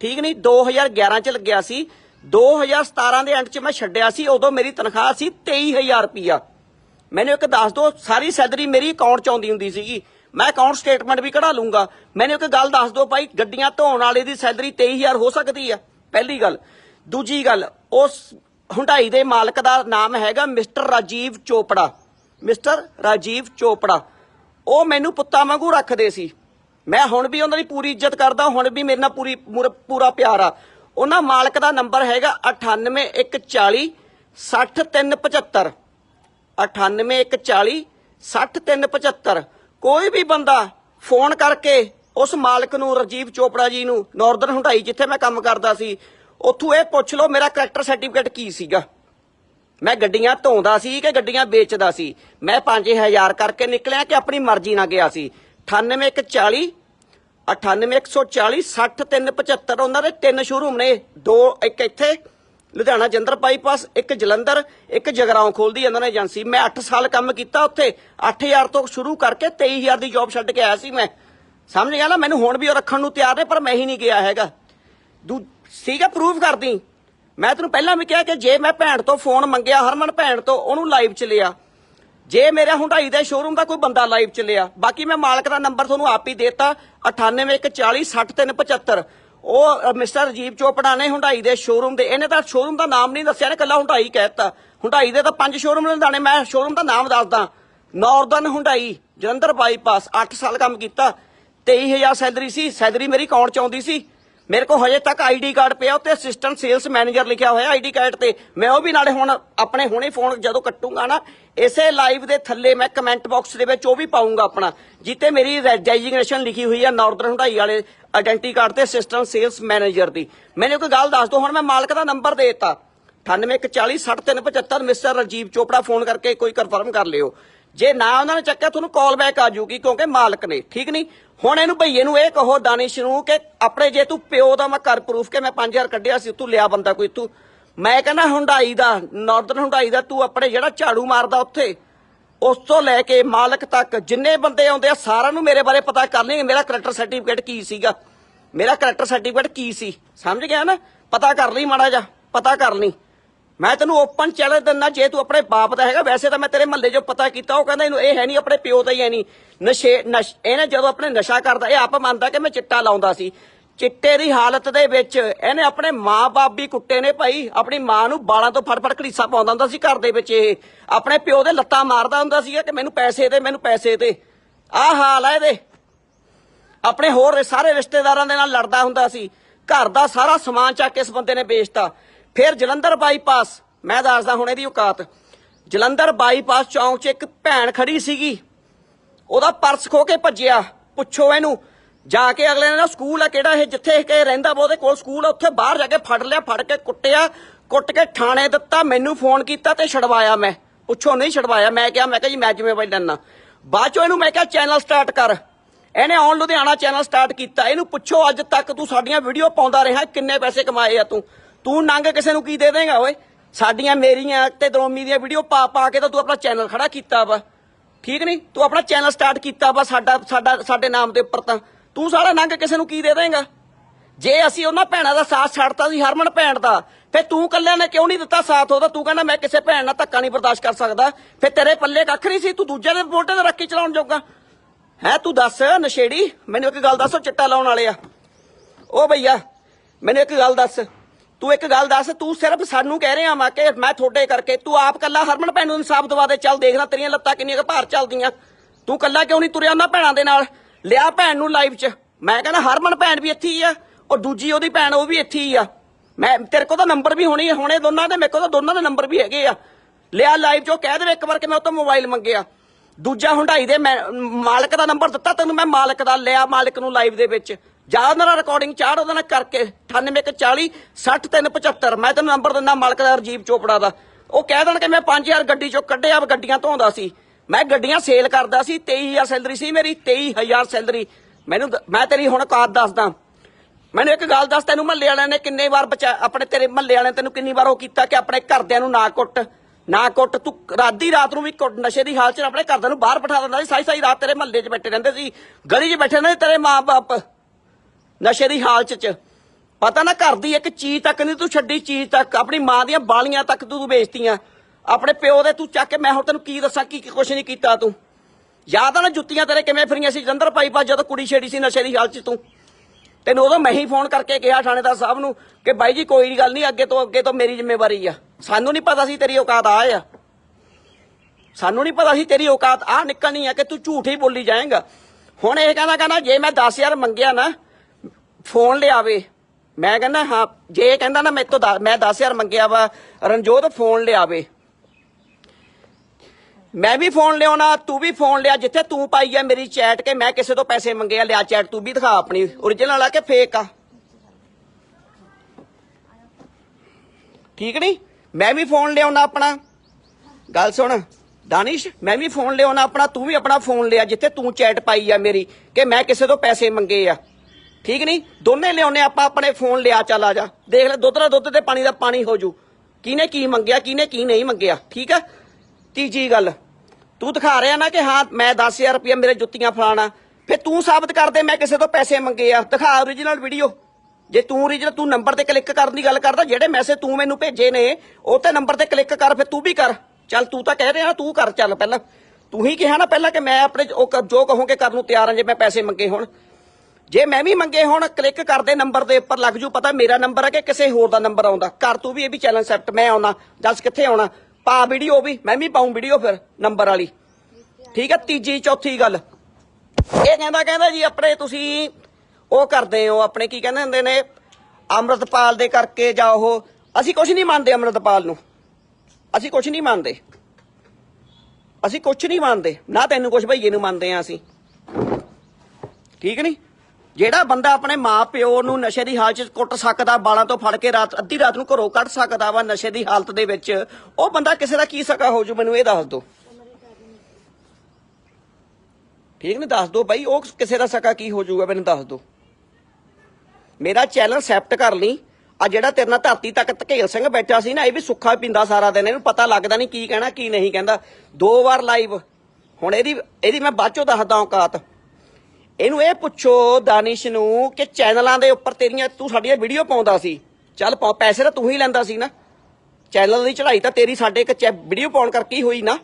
ਠੀਕ ਨਹੀਂ? 2011 ਚ ਲੱਗਿਆ ਸੀ। 2017 ਦੇ ਐਂਡ ਚ ਮੈਂ ਛੱਡਿਆ ਸੀ। ਉਦੋਂ ਮੇਰੀ ਤਨਖਾਹ ਸੀ 23000 ਰੁਪਿਆ ਮੈਨੂੰ ਇੱਕ ਦੱਸ ਦਿਓ, ਸਾਰੀ ਸੈਲਰੀ ਮੇਰੀ ਅਕਾਊਂਟ ਚ ਆਉਂਦੀ ਹੁੰਦੀ ਸੀਗੀ। ਮੈਂ ਅਕਾਊਂਟ ਸਟੇਟਮੈਂਟ ਵੀ ਕਢਾ ਲੂੰਗਾ। ਮੈਨੂੰ ਇੱਕ ਗੱਲ ਦੱਸ ਦਿਓ ਭਾਈ, ਗੱਡੀਆਂ ਧੋਣ ਵਾਲੇ ਦੀ ਸੈਲਰੀ 23000 ਹੋ ਸਕਦੀ ਆ? ਪਹਿਲੀ ਗੱਲ। ਦੂਜੀ ਗੱਲ, ਉਸ ਹੁੰਡਾਈ ਦੇ ਮਾਲਕ ਦਾ ਨਾਮ ਹੈਗਾ ਮਿਸਟਰ ਰਾਜੀਵ ਚੋਪੜਾ। ਮਿਸਟਰ ਰਾਜੀਵ ਚੋਪੜਾ, ਉਹ ਮੈਨੂੰ ਪੁੱਤਾਂ ਵਾਂਗੂ ਰੱਖਦੇ ਸੀ। ਮੈਂ ਹੁਣ ਵੀ ਉਹਨਾਂ ਦੀ ਪੂਰੀ ਇੱਜ਼ਤ ਕਰਦਾ, ਹੁਣ ਵੀ ਮੇਰੇ ਨਾਲ ਪੂਰੀ ਪੂਰਾ- ਪੂਰਾ ਪਿਆਰ ਆ। ਉਹਨਾਂ ਮਾਲਕ ਦਾ ਨੰਬਰ ਹੈਗਾ 98140 60375 98140 60375 ਕੋਈ ਵੀ ਬੰਦਾ ਫੋਨ ਕਰਕੇ ਉਸ ਮਾਲਕ ਨੂੰ, ਰਜੀਵ ਚੋਪੜਾ ਜੀ ਨੂੰ ਨਾਰਥਰਨ ਹੁੰਡਾਈ, ਜਿੱਥੇ ਮੈਂ ਕੰਮ ਕਰਦਾ ਸੀ, ਉੱਥੋਂ ਇਹ ਪੁੱਛ ਲਓ, ਮੇਰਾ ਕਰੈਕਟਰ ਸਰਟੀਫਿਕੇਟ ਕੀ ਸੀਗਾ? ਮੈਂ ਗੱਡੀਆਂ ਧੋਂਦਾ ਸੀ ਕਿ ਗੱਡੀਆਂ ਵੇਚਦਾ ਸੀ। ਮੈਂ 5000 ਕਰਕੇ ਨਿਕਲਿਆ ਕਿ ਆਪਣੀ ਮਰਜ਼ੀ ਨਾਲ ਗਿਆ ਸੀ। 98140 98140 60375 ਉਹਨਾਂ ਦੇ ਤਿੰਨ ਸ਼ੋਰੂਮ ਨੇ। ਦੋ ਇੱਕ ਇੱਥੇ, ਲੁਧਿਆਣਾ ਜੰਦਰ ਬਾਈਪਾਸ, ਇੱਕ ਜਲੰਧਰ, ਇੱਕ ਜਗਰਾਉਂ ਖੋਲਦੀ ਇਹਨਾਂ ਨੇ ਏਜੰਸੀ। ਮੈਂ 8 ਸਾਲ ਕੰਮ ਕੀਤਾ ਉੱਥੇ। 8000 ਤੋਂ ਸ਼ੁਰੂ ਕਰਕੇ 23000 ਦੀ ਜੌਬ ਛੱਡ ਕੇ ਆਇਆ ਸੀ ਮੈਂ। ਸਮਝ ਗਿਆ ਨਾ? ਮੈਨੂੰ ਹੁਣ ਵੀ ਉਹ ਰੱਖਣ ਨੂੰ ਤਿਆਰ ਨੇ, ਪਰ ਮੈਂ ਹੀ ਨਹੀਂ ਗਿਆ ਹੈਗਾ। ਦੂ ਸੀਗਾ ਪ੍ਰੂਫ ਕਰਦੀ। ਮੈਂ ਤੈਨੂੰ ਪਹਿਲਾਂ ਵੀ ਕਿਹਾ ਕਿ ਜੇ ਮੈਂ ਭੈਣ ਤੋਂ ਫੋਨ ਮੰਗਿਆ, ਹਰਮਨ ਭੈਣ ਤੋਂ, ਉਹਨੂੰ ਲਾਈਵ ਚ ਲਿਆ। ਜੇ ਮੇਰੇ ਹੁੰਡਾਈ ਦੇ ਸ਼ੋਰੂਮ ਦਾ ਕੋਈ ਬੰਦਾ ਲਾਈਵ ਚ ਲਿਆ, ਬਾਕੀ ਮੈਂ ਮਾਲਕ ਦਾ ਨੰਬਰ ਤੁਹਾਨੂੰ ਆਪ ਹੀ ਦੇਤਾ 9814060375 ਉਹ ਮਿਸਟਰ ਰਜੀਵ ਚੋਪੜਾ ਨੇ ਹੁੰਡਾਈ ਦੇ ਸ਼ੋਰੂਮ ਦੇ, ਇਹਨੇ ਤਾਂ ਸ਼ੋਰੂਮ ਦਾ ਨਾਮ ਨਹੀਂ ਦੱਸਿਆ ਨੇ ਕੱਲਾ ਹੁੰਡਾਈ ਕਹਿਤਾ ਹੁੰਡਾਈ ਦੇ ਤਾਂ ਪੰਜ ਸ਼ੋਰੂਮ ਨੇ ਦਾਣੇ ਮੈਂ ਸ਼ੋਰੂਮ ਦਾ ਨਾਮ ਦੱਸਦਾ। ਨਾਰਦਰਨ ਹੁੰਡਾਈ ਜਲੰਧਰ ਬਾਈਪਾਸ 8 ਸਾਲ ਕੰਮ ਕੀਤਾ 23000 ਸੈਲਰੀ ਸੀ ਸੈਲਰੀ ਮੇਰੀ ਅਕਾਊਂਟ ਚ ਆਉਂਦੀ ਸੀ? ਮੇਰੇ ਕੋਲ ਹਜੇ ਤੱਕ ਆਈਡੀ ਕਾਰਡ ਪਿਆ, ਉੱਤੇ ਅਸਿਸਟੈਂਟ ਸੇਲਸ ਮੈਨੇਜਰ ਲਿਖਿਆ ਹੋਇਆ ਆਈਡੀ ਕਾਰਡ ਤੇ। ਮੈਂ ਉਹ ਵੀ ਨਾਲੇ ਹੁਣ ਆਪਣੇ ਹੁਣੇ ਫੋਨ ਜਦੋਂ ਕੱਟੂਗਾ ਨਾ, ਇਸੇ ਲਾਈਵ ਦੇ ਥੱਲੇ ਮੈਂ ਕਮੈਂਟ ਬਾਕਸ ਦੇ ਵਿੱਚ ਉਹ ਵੀ ਪਾਉਂਗਾ ਆਪਣਾ ਜਿੱਤੇ ਮੇਰੀ ਰੈਜਿਗਨੇਸ਼ਨ ਲਿਖੀ ਹੋਈ ਹੈ ਨਾਰਥਰਨ ਹੁੰਡਾਈ ਵਾਲੇ ਆਇਡੈਂਟੀ ਕਾਰਡ ਤੇ ਅਸਿਸਟੈਂਟ ਸੇਲਸ ਮੈਨੇਜਰ ਦੀ। ਮੈਨੂੰ ਇੱਕ ਗੱਲ ਦੱਸ ਦਿਓ, ਹੁਣ ਮੈਂ ਮਾਲਕ ਦਾ ਨੰਬਰ ਦੇ ਦਿੱਤਾ। 9814060375 ਮਿਸਟਰ ਰਜੀਵ ਚੋਪੜਾ ਫੋਨ ਕਰਕੇ ਕੋਈ ਕਨਫਰਮ ਕਰ ਲਿਓ। ਜੇ ਨਾ ਉਹਨਾਂ ਨੇ ਚੱਕਿਆ, ਤੁਹਾਨੂੰ ਕਾਲ ਬੈਕ ਆ ਜੂਗੀ ਕਿਉਂਕਿ ਮਾਲਕ ਨੇ, ਠੀਕ ਨਹੀਂ? ਹੁਣ ਇਹਨੂੰ ਭਈਏ ਨੂੰ ਇਹ ਕਹੋ ਦਾਨਿਸ਼ ਨੂੰ ਕਿ ਆਪਣੇ ਜੇ ਤੂੰ ਪਿਓ ਦਾ ਮੈਂ ਘਰ ਪ੍ਰੂਫ ਕੇ ਮੈਂ 5000 ਕੱਢਿਆ ਸੀ ਤੂੰ ਲਿਆ ਬੰਦਾ ਕੋਈ ਤੂੰ ਮੈਂ ਕਹਿੰਦਾ ਹੁੰਡਾਈ ਦਾ ਨਾਰਥਰਨ ਹੁੰਡਾਈ ਦਾ, ਤੂੰ ਆਪਣੇ ਜਿਹੜਾ ਝਾੜੂ ਮਾਰਦਾ ਉੱਥੇ, ਉਸ ਤੋਂ ਲੈ ਕੇ ਮਾਲਕ ਤੱਕ ਜਿੰਨੇ ਬੰਦੇ ਆਉਂਦੇ ਆ, ਸਾਰਿਆਂ ਨੂੰ ਮੇਰੇ ਬਾਰੇ ਪਤਾ ਕਰ ਲਈ ਮੇਰਾ ਕਰੈਕਟਰ ਸਰਟੀਫਿਕੇਟ ਕੀ ਸੀਗਾ। ਮੇਰਾ ਕਰੈਕਟਰ ਸਰਟੀਫਿਕੇਟ ਕੀ ਸੀ? ਸਮਝ ਗਿਆ ਨਾ? ਪਤਾ ਕਰ ਲਈ ਮਾੜਾ ਜਾ ਪਤਾ ਕਰ ਲਈ। ਮੈਂ ਤੈਨੂੰ ਓਪਨ ਚੈਲੰਜ ਦਿੰਦਾ, ਜੇ ਤੂੰ ਆਪਣੇ ਬਾਪ ਦਾ ਹੈਗਾ, ਵੈਸੇ ਤਾਂ ਮੈਂ ਤੇਰੇ ਮਹੱਲੇ 'ਚੋਂ ਪਤਾ ਕੀਤਾ, ਉਹ ਕਹਿੰਦਾ ਇਹਨੂੰ ਇਹ ਹੈ ਨਹੀਂ, ਆਪਣੇ ਪਿਓ ਦਾ ਹੀ ਹੈ ਨਹੀਂ। ਨਸ਼ੇ, ਨਸ਼ ਇਹਨੇ ਜਦੋਂ ਆਪਣੇ ਨਸ਼ਾ ਕਰਦਾ, ਇਹ ਆਪ ਮੰਨਦਾ ਕਿ ਮੈਂ ਚਿੱਟਾ ਲਾਉਂਦਾ ਸੀ। ਚਿੱਟੇ ਦੀ ਹਾਲਤ ਦੇ ਵਿੱਚ ਇਹਨੇ ਆਪਣੇ ਮਾਂ-ਬਾਪ ਵੀ ਕੁੱਟੇ ਨੇ ਭਾਈ। ਆਪਣੀ ਮਾਂ ਨੂੰ ਬਾਲਾਂ ਤੋਂ ਫੜ-ਫੜ ਘੜੀਸਾ ਪਾਉਂਦਾ ਹੁੰਦਾ ਸੀ ਘਰ ਦੇ ਵਿੱਚ ਇਹ। ਆਪਣੇ ਪਿਓ ਦੇ ਲੱਤਾਂ ਮਾਰਦਾ ਹੁੰਦਾ ਸੀਗਾ ਕਿ ਮੈਨੂੰ ਪੈਸੇ ਦੇ, ਮੈਨੂੰ ਪੈਸੇ ਦੇ। ਆਹ ਹਾਲ ਹੈ ਇਹਦੇ। ਆਪਣੇ ਹੋਰ ਸਾਰੇ ਰਿਸ਼ਤੇਦਾਰਾਂ ਦੇ ਨਾਲ ਲੜਦਾ ਹੁੰਦਾ ਸੀ। ਘਰ ਦਾ ਸਾਰਾ ਸਮਾਨ ਚੱਕ ਕੇ ਇਸ ਬੰਦੇ ਨੇ ਵੇਚਤਾ। ਫਿਰ ਜਲੰਧਰ ਬਾਈਪਾਸ। ਮੈਂ ਦੱਸਦਾ ਹੁਣ ਇਹਦੀ ਔਕਾਤ। ਜਲੰਧਰ ਬਾਈਪਾਸ ਚੌਂਕ 'ਚ ਇੱਕ ਭੈਣ ਖੜੀ ਸੀਗੀ। ਉਹਦਾ ਪਰਸ ਖੋ ਕੇ ਭੱਜਿਆ। ਪੁੱਛੋ ਇਹਨੂੰ, ਜਾ ਕੇ ਅਗਲੇ ਨੇ ਨਾ ਸਕੂਲ ਆ ਕਿਹੜਾ ਇਹ, ਜਿੱਥੇ ਇਹ ਰਹਿੰਦਾ ਉਹਦੇ ਕੋਲ ਸਕੂਲ ਆ, ਉੱਥੇ ਬਾਹਰ ਜਾ ਕੇ ਫੜ ਲਿਆ, ਫੜ ਕੇ ਕੁੱਟਿਆ, ਕੁੱਟ ਕੇ ਥਾਣੇ ਦਿੱਤਾ, ਮੈਨੂੰ ਫੋਨ ਕੀਤਾ ਤੇ ਛਡਵਾਇਆ ਮੈਂ। ਪੁੱਛੋ ਨਹੀਂ ਛਡਵਾਇਆ, ਮੈਂ ਕਿਹਾ ਮੈਂ ਕਿਹਾ ਜੀ ਮੈਂ ਜ਼ਿੰਮੇਵਾਰੀ ਲੈਣਾ ਬਾਅਦ ਚੋਂ ਇਹਨੂੰ ਮੈਂ ਕਿਹਾ, ਚੈਨਲ ਸਟਾਰਟ ਕਰ। ਇਹਨੇ ਔਨ ਲੁਧਿਆਣਾ ਚੈਨਲ ਸਟਾਰਟ ਕੀਤਾ। ਇਹਨੂੰ ਪੁੱਛੋ, ਅੱਜ ਤੱਕ ਤੂੰ ਸਾਡੀਆਂ ਵੀਡੀਓ ਪਾਉਂਦਾ ਰਿਹਾ, ਕਿੰਨੇ ਪੈਸੇ ਕਮਾਏ ਆ ਤੂੰ? ਤੂੰ ਨੰਗ ਕਿਸੇ ਨੂੰ ਕੀ ਦੇ ਦੇਂਗਾ ਓਏ? ਸਾਡੀਆਂ ਮੇਰੀਆਂ ਤੇ ਦਰੋਮੀ ਦੀਆਂ ਵੀਡੀਓ ਪਾ ਪਾ ਕੇ ਤਾਂ ਤੂੰ ਆਪਣਾ ਚੈਨਲ ਖੜਾ ਕੀਤਾ ਵਾ। ਠੀਕ ਨਹੀਂ? ਤੂੰ ਆਪਣਾ ਚੈਨਲ ਸਟਾਰਟ ਕੀਤਾ ਵਾ ਸਾਡਾ ਸਾਡਾ, ਸਾਡੇ ਨਾਮ ਦੇ ਉੱਪਰ ਤਾਂ। ਤੂੰ ਸਾਲਾ ਨੰਗ ਕਿਸੇ ਨੂੰ ਕੀ ਦੇ ਦੇਂਗਾ? ਜੇ ਅਸੀਂ ਉਹਨਾਂ ਭੈਣਾਂ ਦਾ ਸਾਥ ਛੱਡਤਾ ਸੀ, ਹਰਮਨ ਭੈਣ ਦਾ ਫੇ ਤੂੰ ਕੱਲਿਆਂ ਨੇ ਕਿਉਂ ਨਹੀਂ ਦਿੱਤਾ ਸਾਥ ਉਹਦਾ? ਤੂੰ ਕਹਿੰਦਾ ਮੈਂ ਕਿਸੇ ਭੈਣ ਨਾਲ ਧੱਕਾ ਨਹੀਂ ਬਰਦਾਸ਼ਤ ਕਰ ਸਕਦਾ। ਫੇ ਤੇਰੇ ਪੱਲੇ ਕੱਖ ਨਹੀਂ ਸੀ? ਤੂੰ ਦੂਜੇ ਦੇ ਵੋਟਾਂ ਤੇ ਰੱਖ ਚਲਾਉਣ ਜੋਗਾ। ਹੈ, ਤੂੰ ਦੱਸ ਨਸ਼ੇੜੀ? ਮੈਨੂੰ ਇੱਕ ਗੱਲ ਦੱਸੋ ਚਿੱਟਾ ਲਾਉਣ ਵਾਲੇ ਆ। ਉਹ ਭਈਆ ਮੈਨੂੰ ਇੱਕ ਗੱਲ ਦੱਸ। ਤੂੰ ਇੱਕ ਗੱਲ ਦੱਸ, ਤੂੰ ਸਿਰਫ ਸਾਨੂੰ ਕਹਿ ਰਿਹਾ ਵਾ ਕਿ ਮੈਂ ਤੁਹਾਡੇ ਕਰਕੇ, ਤੂੰ ਆਪ ਕੱਲਾ ਹਰਮਨ ਭੈਣ ਨੂੰ ਇਨਸਾਫ ਦਵਾ ਦੇ, ਚੱਲ ਦੇਖਣਾ ਤੇਰੀਆਂ ਲੱਤਾਂ ਕਿੰਨੀਆਂ ਭਾਰ ਚੱਲਦੀਆਂ। ਤੂੰ ਕੱਲਾ ਕਿਉਂ ਨਹੀਂ ਤੁਰਿਆ ਉਹਨਾਂ ਭੈਣਾਂ ਦੇ ਨਾਲ? ਲਿਆ ਭੈਣ ਨੂੰ ਲਾਈਵ 'ਚ। ਮੈਂ ਕਹਿੰਦਾ ਹਰਮਨ ਭੈਣ ਵੀ ਇੱਥੇ ਹੀ ਆ, ਔਰ ਦੂਜੀ ਉਹਦੀ ਭੈਣ ਉਹ ਵੀ ਇੱਥੇ ਹੀ ਆ। ਮੈਂ, ਤੇਰੇ ਕੋਲ ਤਾਂ ਨੰਬਰ ਵੀ ਹੋਣੀ ਹੋਣੇ ਦੋਨਾਂ ਦੇ, ਮੇਰੇ ਕੋਲ ਤਾਂ ਦੋਨਾਂ ਦੇ ਨੰਬਰ ਵੀ ਹੈਗੇ ਆ। ਲਿਆ ਲਾਈਵ 'ਚੋਂ ਕਹਿ ਦੇਵੇ ਇੱਕ ਵਾਰ ਕਿ ਮੈਂ ਉਹ ਤੋਂ ਮੋਬਾਈਲ ਮੰਗਿਆ। ਦੂਜਾ ਹੁੰਡਾਈ ਦੇ ਮੈਂ, ਮਾਲਕ ਦਾ ਨੰਬਰ ਦਿੱਤਾ ਤੈਨੂੰ, ਮੈਂ ਮਾਲਕ ਦਾ ਲਿਆ ਮਾਲਕ ਨੂੰ ਲਾਈਵ ਦੇ ਵਿੱਚ। ਜਾਂ ਉਹਨਾਂ ਨਾਲ ਰਿਕਾਰਡਿੰਗ ਚਾੜ ਉਹਦੇ ਨਾਲ ਕਰਕੇ 9840 60375 ਮੈਂ ਤੈਨੂੰ ਨੰਬਰ ਦਿੰਦਾ ਮਾਲਕ ਦਾ ਰਜੀਵ ਚੋਪੜਾ ਦਾ। ਉਹ ਕਹਿ ਦੇਣ ਕਿ ਮੈਂ 5000 ਗੱਡੀ ਚੋਂ ਕੱਢਿਆ ਗੱਡੀਆਂ ਧੋਂਦਾ ਸੀ। ਮੈਂ ਗੱਡੀਆਂ ਸੇਲ ਕਰਦਾ ਸੀ 23000 ਸੈਲਰੀ ਸੀ ਮੇਰੀ 23000 ਸੈਲਰੀ ਮੈਨੂੰ ਮੈਂ ਤੇਰੀ ਹੁਣ ਕਾਤ ਦੱਸਦਾ। ਮੈਨੂੰ ਇੱਕ ਗੱਲ ਦੱਸ, ਤੈਨੂੰ ਮਹੱਲੇ ਵਾਲਿਆਂ ਨੇ ਕਿੰਨੇ ਵਾਰ ਬਚਾ ਆਪਣੇ ਤੇਰੇ ਮਹੱਲੇ ਵਾਲਿਆਂ ਨੇ ਤੈਨੂੰ ਕਿੰਨੀ ਵਾਰ ਉਹ ਕੀਤਾ ਕਿ ਆਪਣੇ ਘਰਦਿਆਂ ਨੂੰ ਨਾ ਕੁੱਟ? ਨਾ ਕੁੱਟ, ਤੂੰ ਰਾਤੀ ਰਾਤ ਨੂੰ ਵੀ ਕੁੱਟ- ਨਸ਼ੇ ਦੀ ਹਾਲਤ 'ਚ ਆਪਣੇ ਘਰਦਿਆਂ ਨੂੰ ਬਾਹਰ ਬਿਠਾ ਦਿੰਦਾ ਸੀ ਸਾਈ ਸਾਈ ਰਾਤ ਤੇਰੇ ਮਹੱਲੇ 'ਚ ਬੈਠੇ ਰਹਿੰਦੇ ਸੀ। ਗਲੀ 'ਚ ਬੈਠੇ ਰਹਿੰਦੇ ਤੇਰੇ ਮਾਂ-ਬਾਪ। ਨਸ਼ੇ ਦੀ ਹਾਲਤ 'ਚ। ਪਤਾ ਨਾ ਘਰ ਦੀ ਇੱਕ ਚੀਜ਼ ਤੱਕ ਨਹੀਂ ਤੂੰ ਛੱਡੀ ਚੀਜ਼ ਤੱਕ। ਆਪਣੀ ਮਾਂ ਦੀਆਂ ਬਾਲੀਆਂ ਤੱਕ ਤੂੰ ਵੇਚਤੀਆਂ। ਆਪਣੇ ਪਿਓ ਦੇ ਤੂੰ ਚੱਕ ਕੇ ਮੈਂ ਹੁਣ ਤੈਨੂੰ ਕੀ ਦੱਸਾਂ ਕੀ ਕੁਛ ਨਹੀਂ ਕੀਤਾ ਤੂੰ। ਯਾਦ ਆ ਨਾ ਜੁੱਤੀਆਂ ਤੇਰੇ ਕਿਵੇਂ ਫਿਰੀਆਂ ਸੀ ਜੰਦਰ ਪਾਈ ਪਾ ਜਦੋਂ ਕੁੜੀ ਛੇੜੀ ਸੀ ਨਸ਼ੇ ਦੀ ਹਾਲਤ 'ਚ ਤੂੰ। ਤੈਨੂੰ ਉਦੋਂ ਮੈਂ ਹੀ ਫੋਨ ਕਰਕੇ ਕਿਹਾ ਥਾਣੇਦਾਰ ਸਾਹਿਬ ਨੂੰ ਕਿ ਬਾਈ ਜੀ ਕੋਈ ਗੱਲ ਨਹੀਂ, ਅੱਗੇ ਤੋਂ ਅੱਗੇ ਤੋਂ ਮੇਰੀ ਜ਼ਿੰਮੇਵਾਰੀ ਆ। ਸਾਨੂੰ ਨਹੀਂ ਪਤਾ ਸੀ ਤੇਰੀ ਔਕਾਤ ਆ ਆ। ਸਾਨੂੰ ਨਹੀਂ ਪਤਾ ਸੀ ਤੇਰੀ ਔਕਾਤ ਆ ਨਿਕਲਣੀ ਆ ਕਿ ਤੂੰ ਝੂਠ ਹੀ ਬੋਲੀ ਜਾਏਗਾ। ਹੁਣ ਇਹ ਕਹਿੰਦਾ ਕਹਿੰਦਾ ਜੇ ਮੈਂ 10000 ਮੰਗਿਆ ਨਾ ਫੋਨ ਲਿਆਵੇ। ਮੈਂ ਕਹਿੰਦਾ, ਹਾਂ, ਜੇ ਕਹਿੰਦਾ ਨਾ ਮੇਰੇ ਤੋਂ ਦ ਮੈਂ 10000 ਮੰਗਿਆ ਵਾ, ਰਣਜੋਤ ਫੋਨ ਲਿਆਵੇ। ਮੈਂ ਵੀ ਫੋਨ ਲਿਆਉਣਾ, ਤੂੰ ਵੀ ਫੋਨ ਲਿਆ, ਜਿੱਥੇ ਤੂੰ ਪਾਈ ਆ ਮੇਰੀ ਚੈਟ ਕਿ ਮੈਂ ਕਿਸੇ ਤੋਂ ਪੈਸੇ ਮੰਗੇ ਆ, ਲਿਆ ਚੈਟ ਤੂੰ ਵੀ ਦਿਖਾ ਆਪਣੀ। ਓਰੀਜਨਲ ਆ ਕਿ ਫੇਕ ਆ? ਠੀਕ ਨਹੀਂ? ਮੈਂ ਵੀ ਫੋਨ ਲਿਆਉਣਾ ਆਪਣਾ। ਗੱਲ ਸੁਣ, ਦਾਨਿਸ਼, ਮੈਂ ਵੀ ਫੋਨ ਲਿਆਉਣਾ ਆਪਣਾ, ਤੂੰ ਵੀ ਆਪਣਾ ਫੋਨ ਲਿਆ, ਜਿੱਥੇ ਤੂੰ ਚੈਟ ਪਾਈ ਆ ਮੇਰੀ, ਕਿ ਮੈਂ ਕਿਸੇ ਤੋਂ ਪੈਸੇ ਮੰਗੇ ਆ। ਠੀਕ ਨਹੀਂ? ਦੋਨੇ ਲਿਆਉਨੇ ਆਪਾਂ ਆਪਣੇ ਫੋਨ ਲਿਆ, ਚੱਲ ਆ ਜਾ। ਦੇਖ ਲੈ, ਦੁੱਧ ਦਾ ਦੁੱਧ ਤੇ ਪਾਣੀ ਦਾ ਪਾਣੀ ਹੋ ਜੂ। ਕਿਹਨੇ ਕੀ ਮੰਗਿਆ, ਕਿਹਨੇ ਕੀ ਨਹੀਂ ਮੰਗਿਆ, ਠੀਕ ਆ? ਤੀਜੀ ਗੱਲ, ਤੂੰ ਦਿਖਾ ਰਿਹਾ ਨਾ ਕਿ ਹਾਂ, ਮੈਂ 10000 ਰੁਪਏ ਮੇਰੇ ਜੁੱਤੀਆਂ ਫਲਾਣਾ ਫਿਰ ਤੂੰ ਸਾਬਤ ਕਰ ਦੇ, ਮੈਂ ਕਿਸੇ ਤੋਂ ਪੈਸੇ ਮੰਗੇ ਆ। ਦਿਖਾ ਓਰੀਜਨਲ ਵੀਡੀਓ ਜੇ ਤੂੰ ਓਰੀਜਨਲ ਤੂੰ ਨੰਬਰ ਤੇ ਕਲਿੱਕ ਕਰਨ ਦੀ ਗੱਲ ਕਰਦਾ, ਜਿਹੜੇ ਮੈਸੇਜ ਤੂੰ ਮੈਨੂੰ ਭੇਜੇ ਨੇ, ਉਹ ਤੇ ਨੰਬਰ ਤੇ ਕਲਿੱਕ ਕਰ, ਫਿਰ ਤੂੰ ਵੀ ਕਰ। ਚੱਲ ਤੂੰ ਤਾਂ ਕਹਿ ਰਿਹਾ, ਤੂੰ ਕਰ ਚੱਲ ਪਹਿਲਾਂ। ਤੂੰ ਹੀ ਕਿਹਾ ਨਾ ਪਹਿਲਾਂ ਕਿ ਮੈਂ ਆਪਣੇ, ਉਹ ਜੋ ਕਹੋਗੇ ਕਰਨ ਨੂੰ ਤਿਆਰ ਹਾਂ ਜੇ ਮੈਂ ਪੈਸੇ ਮੰਗੇ ਹੋਣ। ਜੇ ਮੈਂ ਵੀ ਮੰਗੇ ਹੁਣ ਕਲਿੱਕ ਕਰਦੇ ਨੰਬਰ ਦੇ ਉੱਪਰ ਲੱਗ ਜੂ, ਪਤਾ ਮੇਰਾ ਨੰਬਰ ਹੈ ਕਿ ਕਿਸੇ ਹੋਰ ਦਾ ਨੰਬਰ ਆਉਂਦਾ। ਕਰ ਤੂੰ ਵੀ ਇਹ ਵੀ ਚੈਲੰਜ ਸੈਪਟ ਮੈਂ ਆਉਣਾ ਦੱਸ ਕਿੱਥੇ ਆਉਣਾ? ਪਾ ਵੀਡੀਓ ਵੀ, ਮੈਂ ਵੀ ਪਾਉਂ ਵੀਡੀਓ ਫਿਰ ਨੰਬਰ ਵਾਲੀ। ਠੀਕ ਹੈ ਤੀਜੀ, ਚੌਥੀ ਗੱਲ। ਇਹ ਕਹਿੰਦਾ ਕਹਿੰਦਾ ਜੀ ਆਪਣੇ ਤੁਸੀਂ ਉਹ ਕਰਦੇ ਹੋ, ਆਪਣੇ ਕੀ ਕਹਿੰਦੇ ਹੁੰਦੇ ਨੇ, ਅੰਮ੍ਰਿਤਪਾਲ ਦੇ ਕਰਕੇ ਜਾਂ ਉਹ, ਅਸੀਂ ਕੁਝ ਨਹੀਂ ਮੰਨਦੇ ਅੰਮ੍ਰਿਤਪਾਲ ਨੂੰ। ਅਸੀਂ ਕੁਝ ਨਹੀਂ ਮੰਨਦੇ। ਅਸੀਂ ਕੁਝ ਨਹੀਂ ਮੰਨਦੇ। ਨਾ ਤੈਨੂੰ ਕੁਝ ਭਈਏ ਨੂੰ ਮੰਨਦੇ ਆ ਅਸੀਂ। ਠੀਕ ਨਹੀਂ ਜਿਹੜਾ ਬੰਦਾ ਆਪਣੇ ਮਾਂ ਪਿਓ ਨੂੰ ਨਸ਼ੇ ਦੀ ਹਾਲਤ 'ਚ ਕੁੱਟ ਸਕਦਾ, ਬਾਲਾਂ ਤੋਂ ਫੜ ਕੇ ਰਾਤ, ਅੱਧੀ ਰਾਤ ਨੂੰ ਘਰੋਂ ਕੱਢ ਸਕਦਾ ਵਾ ਨਸ਼ੇ ਦੀ ਹਾਲਤ ਦੇ ਵਿੱਚ, ਉਹ ਬੰਦਾ ਕਿਸੇ ਦਾ ਕੀ ਸਕਾ ਹੋ ਜੂ? ਮੈਨੂੰ ਇਹ ਦੱਸ ਦਿਓ ਠੀਕ ਨੇ? ਦੱਸ ਦਿਓ ਬਾਈ, ਉਹ ਕਿਸੇ ਦਾ ਸਕਾ ਕੀ ਹੋ ਜਾਊਗਾ ਮੈਨੂੰ ਦੱਸ ਦਿਓ ਮੇਰਾ ਚੈਨਲ ਸੈਪਟ ਕਰ ਲਈ। ਆ ਜਿਹੜਾ ਤੇਰੇ ਨਾਲ ਧਰਤੀ ਤੱਕ ਧਕੇਲ ਸਿੰਘ ਬੈਠਾ ਸੀ ਨਾ, ਇਹ ਵੀ ਸੁੱਖਾ ਪਿੰਦਾ ਸਾਰਾ ਦਿਨ। ਇਹਨੂੰ ਪਤਾ ਲੱਗਦਾ ਨਹੀਂ ਕੀ ਕਹਿਣਾ, ਕੀ ਨਹੀਂ ਕਹਿੰਦਾ। ਦੋ ਵਾਰ ਲਾਈਵ ਹੁਣ ਇਹਦੀ ਇਹਦੀ ਮੈਂ ਬਾਅਦ ਚੋਂ ਦੱਸਦਾ ਔਕਾਤ। ਇਹਨੂੰ ਇਹ ਪੁੱਛੋ ਦਾਨਿਸ਼ ਨੂੰ ਕਿ ਚੈਨਲਾਂ ਦੇ ਉੱਪਰ ਤੇਰੀਆਂ ਤੂੰ ਸਾਡੀਆਂ ਵੀਡੀਓ ਪਾਉਂਦਾ ਸੀ। ਚੱਲ ਪਾ- ਪੈਸੇ ਤਾਂ ਤੂੰ ਹੀ ਲੈਂਦਾ ਸੀ ਨਾ। ਚੈਨਲ ਦੀ ਚੜ੍ਹਾਈ ਤਾਂ ਤੇਰੀ ਸਾਡੇ ਇੱਕ ਵੀਡੀਓ ਪਾਉਣ ਕਰਕੇ ਹੀ ਹੋਈ ਨਾ?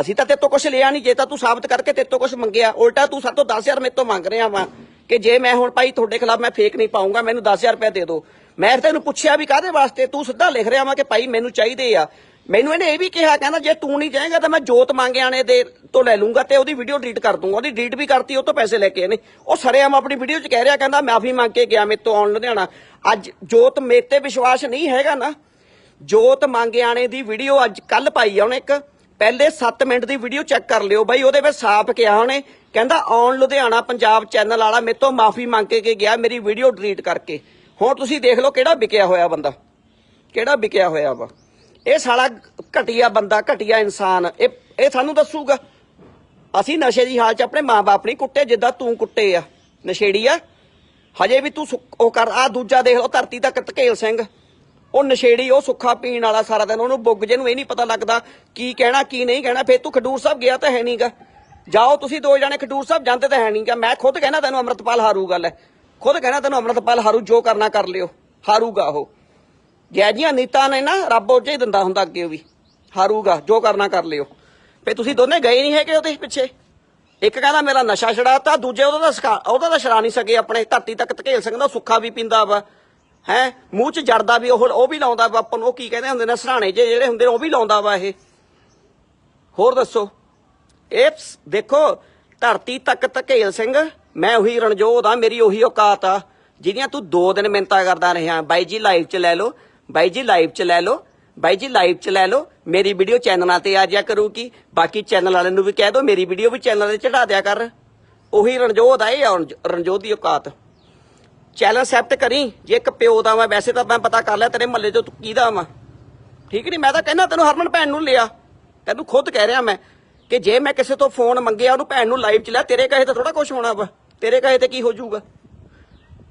ਅਸੀਂ ਤਾਂ ਤੇਰੇ ਤੋਂ ਕੁਝ ਲਿਆ ਨਹੀਂ ਜੇ ਤਾਂ ਤੂੰ ਸਾਬਤ ਕਰਕੇ ਤੇਰੇ ਤੋਂ ਕੁਝ ਮੰਗਿਆ। ਉਲਟਾ ਤੂੰ ਸਾਡੇ ਤੋਂ 10000 ਮੇਰੇ ਤੋਂ ਮੰਗ ਰਿਹਾ ਵਾ ਕਿ ਜੇ ਮੈਂ ਹੁਣ ਭਾਈ ਤੁਹਾਡੇ ਖਿਲਾਫ ਮੈਂ ਫੇਕ ਨਹੀਂ ਪਾਉਂਗਾ ਮੈਨੂੰ 10000 ਰੁਪਏ ਦੇ ਦਿਓ। ਮੈਂ ਤੈਨੂੰ ਪੁੱਛਿਆ ਵੀ ਕਾਹਦੇ ਵਾਸਤੇ? ਤੂੰ ਸਿੱਧਾ ਲਿਖ ਰਿਹਾ ਵਾ ਕਿ ਭਾਈ ਮੈਨੂੰ ਚਾਹੀਦੇ ਆ। ਮੈਨੂੰ ਇਹਨੇ ਇਹ ਵੀ ਕਿਹਾ, ਕਹਿੰਦਾ ਜੇ ਤੂੰ ਨਹੀਂ ਜਾਏਗਾ ਤਾਂ ਮੈਂ ਜੋਤ ਮੰਗਿਆਣੇ ਦੇ ਤੋਂ ਲੈ ਲੂੰਗਾ ਤੇ ਉਹਦੀ ਵੀਡੀਓ ਡਿਲੀਟ ਕਰ ਦੂੰਗਾ। ਉਹਦੀ ਡਿਲੀਟ ਵੀ ਕਰਤੀ, ਉਹ ਤੋਂ ਪੈਸੇ ਲੈ ਕੇ ਇਹਨੇ ਉਹ ਸਰੇਆਮ ਆਪਣੀ ਵੀਡੀਓ 'ਚ ਕਹਿ ਰਿਹਾ, ਕਹਿੰਦਾ ਮਾਫੀ ਮੰਗ ਕੇ ਗਿਆ ਮੇਰੇ ਤੋਂ ਆਉਣ ਲੁਧਿਆਣਾ। ਅੱਜ ਜੋਤ ਮੇਰੇ ਤੇ ਵਿਸ਼ਵਾਸ ਨਹੀਂ ਹੈਗਾ ਨਾ। ਜੋਤ ਮੰਗਿਆਣੇ ਦੀ ਵੀਡੀਓ ਅੱਜ ਕੱਲ ਪਾਈ ਆ ਉਹਨੇ ਇੱਕ। ਪਹਿਲੇ 7 ਮਿੰਟ ਦੀ ਵੀਡੀਓ ਚੈੱਕ ਕਰ ਲਿਓ ਬਾਈ, ਉਹਦੇ ਵਿੱਚ ਸਾਫ਼ ਕਿਹਾ ਉਹਨੇ। ਕਹਿੰਦਾ ਆਉਣ ਲੁਧਿਆਣਾ ਪੰਜਾਬ ਚੈਨਲ ਵਾਲਾ ਮੇਰੇ ਤੋਂ ਮਾਫੀ ਮੰਗ ਕੇ ਕੇ ਗਿਆ ਮੇਰੀ ਵੀਡੀਓ ਡਿਲੀਟ ਕਰਕੇ। ਹੁਣ ਤੁਸੀਂ ਦੇਖ ਲਓ ਕਿਹੜਾ ਵਿਕਿਆ ਹੋਇਆ ਬੰਦਾ। ਕਿਹੜਾ ਵਿਕਿਆ ਹੋਇਆ ਵਾ। ਇਹ ਸਾਲਾ ਘਟੀਆ ਬੰਦਾ, ਘਟੀਆ ਇਨਸਾਨ, ਇਹ ਇਹ ਸਾਨੂੰ ਦੱਸੂਗਾ। ਅਸੀਂ ਨਸ਼ੇ ਦੀ ਹਾਲ ਚ ਆਪਣੇ ਮਾਪੇ ਨਹੀਂ ਕੁੱਟੇ, ਜਿੱਦਾਂ ਤੂੰ ਕੁੱਟੇ ਆ। ਨਸ਼ੇੜੀ ਆ। ਹਜੇ ਵੀ ਤੂੰ ਸੁੱਕ- ਉਹ ਕਰ ਆ ਦੂਜਾ ਦੇਖ ਲਓ, ਧਰਤੀ ਤੱਕ ਧਕੇਲ ਸਿੰਘ। ਉਹ ਨਸ਼ੇੜੀ, ਉਹ ਸੁੱਖਾ ਪੀਣ ਵਾਲਾ ਸਾਰਾ ਦਿਨ, ਉਹਨੂੰ ਬੁੱਗ ਜੇ ਨੂੰ ਇਹ ਨਹੀਂ ਪਤਾ ਲੱਗਦਾ ਕੀ ਕਹਿਣਾ, ਕੀ ਨਹੀਂ ਕਹਿਣਾ, ਫੇਰ ਤੂੰ ਖਡੂਰ ਸਾਹਿਬ ਗਿਆ ਤਾਂ ਹੈ ਨਹੀਂਗਾ ਜਾਓ ਤੁਸੀਂ ਦੋ ਜਣੇ, ਖਡੂਰ ਸਾਹਿਬ ਜਾਂਦੇ ਤਾਂ ਹੈ ਨਹੀਂਗਾ ਮੈਂ ਖੁਦ ਕਹਿਣਾ ਤੈਨੂੰ ਅੰਮ੍ਰਿਤਪਾਲ ਹਾਰੂ ਗੱਲ ਹੈ। ਖੁਦ ਕਹਿਣਾ ਤੈਨੂੰ ਅੰਮ੍ਰਿਤਪਾਲ ਹਾਰੂ, ਜੋ ਕਰਨਾ ਕਰ ਲਿਓ। ਹਾਰੂਗਾ ਉਹ। ਜੈ ਜੀਆਂ ਨੀਤਾ ਨੇ ਨਾ ਰੱਬ ਉਹ ਹੀ ਦਿੰਦਾ ਹੁੰਦਾ ਅੱਗੇ ਵੀ। ਹਾਰੂਗਾ, ਜੋ ਕਰਨਾ ਕਰ ਲਿਓ। ਫੇ ਤੁਸੀਂ ਦੋਨੇ ਗਏ ਨਹੀਂ ਹੈਗੇ ਉਹਦੇ ਪਿੱਛੇ? ਇੱਕ ਕਹਿੰਦਾ ਮੇਰਾ ਨਸ਼ਾ ਛੜਾਤਾ ਦੂਜੇ ਉਹਦਾ ਤਾਂ ਸਕਾ- ਉਹਦਾ ਤਾਂ ਛੜਾ ਨਹੀਂ ਸਕੇ ਆਪਣੇ। ਧਰਤੀ ਤੱਕ ਧਕੇਲ ਸਿੰਘ ਦਾ ਸੁੱਖਾ ਵੀ ਪੀਂਦਾ ਵਾ। ਹੈ? ਮੂੰਹ 'ਚ ਜੜਦਾ ਵੀ ਉਹ ਉਹ ਵੀ ਲਾਉਂਦਾ ਵਾ। ਆਪਾਂ ਨੂੰ ਉਹ ਕੀ ਕਹਿੰਦੇ ਹੁੰਦੇ ਨੇ ਸਰਾਣੇ ਜੇ ਜਿਹੜੇ ਹੁੰਦੇ ਨੇ, ਉਹ ਵੀ ਲਾਉਂਦਾ ਵਾ ਇਹ। ਹੋਰ ਦੱਸੋ? ਇਹ ਦੇਖੋ, ਧਰਤੀ ਤੱਕ ਧਕੇਲ ਸਿੰਘ, ਮੈਂ ਉਹੀ ਰਣਜੋਤ ਆ, ਮੇਰੀ ਉਹੀ ਔਕਾਤ ਆ। ਜਿਹਦੀਆਂ ਤੂੰ ਦੋ ਦਿਨ ਮਿੰਤਾ ਕਰਦਾ ਰਿਹਾ ਬਾਈ ਜੀ, ਲਾਈਵ 'ਚ ਲੈ ਲਓ। ਬਾਈ ਜੀ ਲਾਈਵ 'ਚ ਲੈ ਲਓ। ਬਾਈ ਜੀ ਲਾਈਵ 'ਚ ਲੈ ਲਓ। ਮੇਰੀ ਵੀਡੀਓ ਚੈਨਲਾਂ ਤੇ ਆ ਜਾ ਕਰੂਗੀ। ਬਾਕੀ ਚੈਨਲ ਵਾਲਿਆਂ ਨੂੰ ਵੀ ਕਹਿ ਦਿਓ ਮੇਰੀ ਵੀਡੀਓ ਵੀ ਚੈਨਲ ਤੇ ਚੜਾ ਦਿਆ ਕਰ। ਉਹੀ ਰਣਜੋਤ ਆ, ਇਹ ਆ ਰਣਜੋਤ ਦੀ ਔਕਾਤ। ਚੈਨਲ ਸੈਪਟ ਕਰੀ। ਜੇ ਇੱਕ ਪਿਓ ਦਾ ਮੈਂ ਵੈਸੇ ਤਾਂ ਮੈਂ ਪਤਾ ਕਰ ਲਿਆ, ਤੇਰੇ ਮਹੱਲੇ 'ਚੋਂ ਤੂੰ ਕਿਹਦਾ ਵਾਂ। ਠੀਕ ਨਹੀਂ ਮੈਂ ਤਾਂ ਕਹਿੰਦਾ ਤੈਨੂੰ ਹਰਮਨ ਭੈਣ ਨੂੰ ਲਿਆ। ਤੈਨੂੰ ਖੁਦ ਕਹਿ ਰਿਹਾ ਮੈਂ ਕਿ ਜੇ ਮੈਂ ਕਿਸੇ ਤੋਂ ਫੋਨ ਮੰਗਿਆ, ਉਹਨੂੰ ਭੈਣ ਨੂੰ ਲਾਈਵ ਚ ਲਿਆ, ਤੇਰੇ ਕਹੇ ਤਾਂ ਥੋੜਾ ਕੁਝ ਹੋਣਾ ਵਾ। ਤੇਰੇ ਕਹੇ ਤੇ ਕੀ ਹੋ ਜਾਊਗਾ?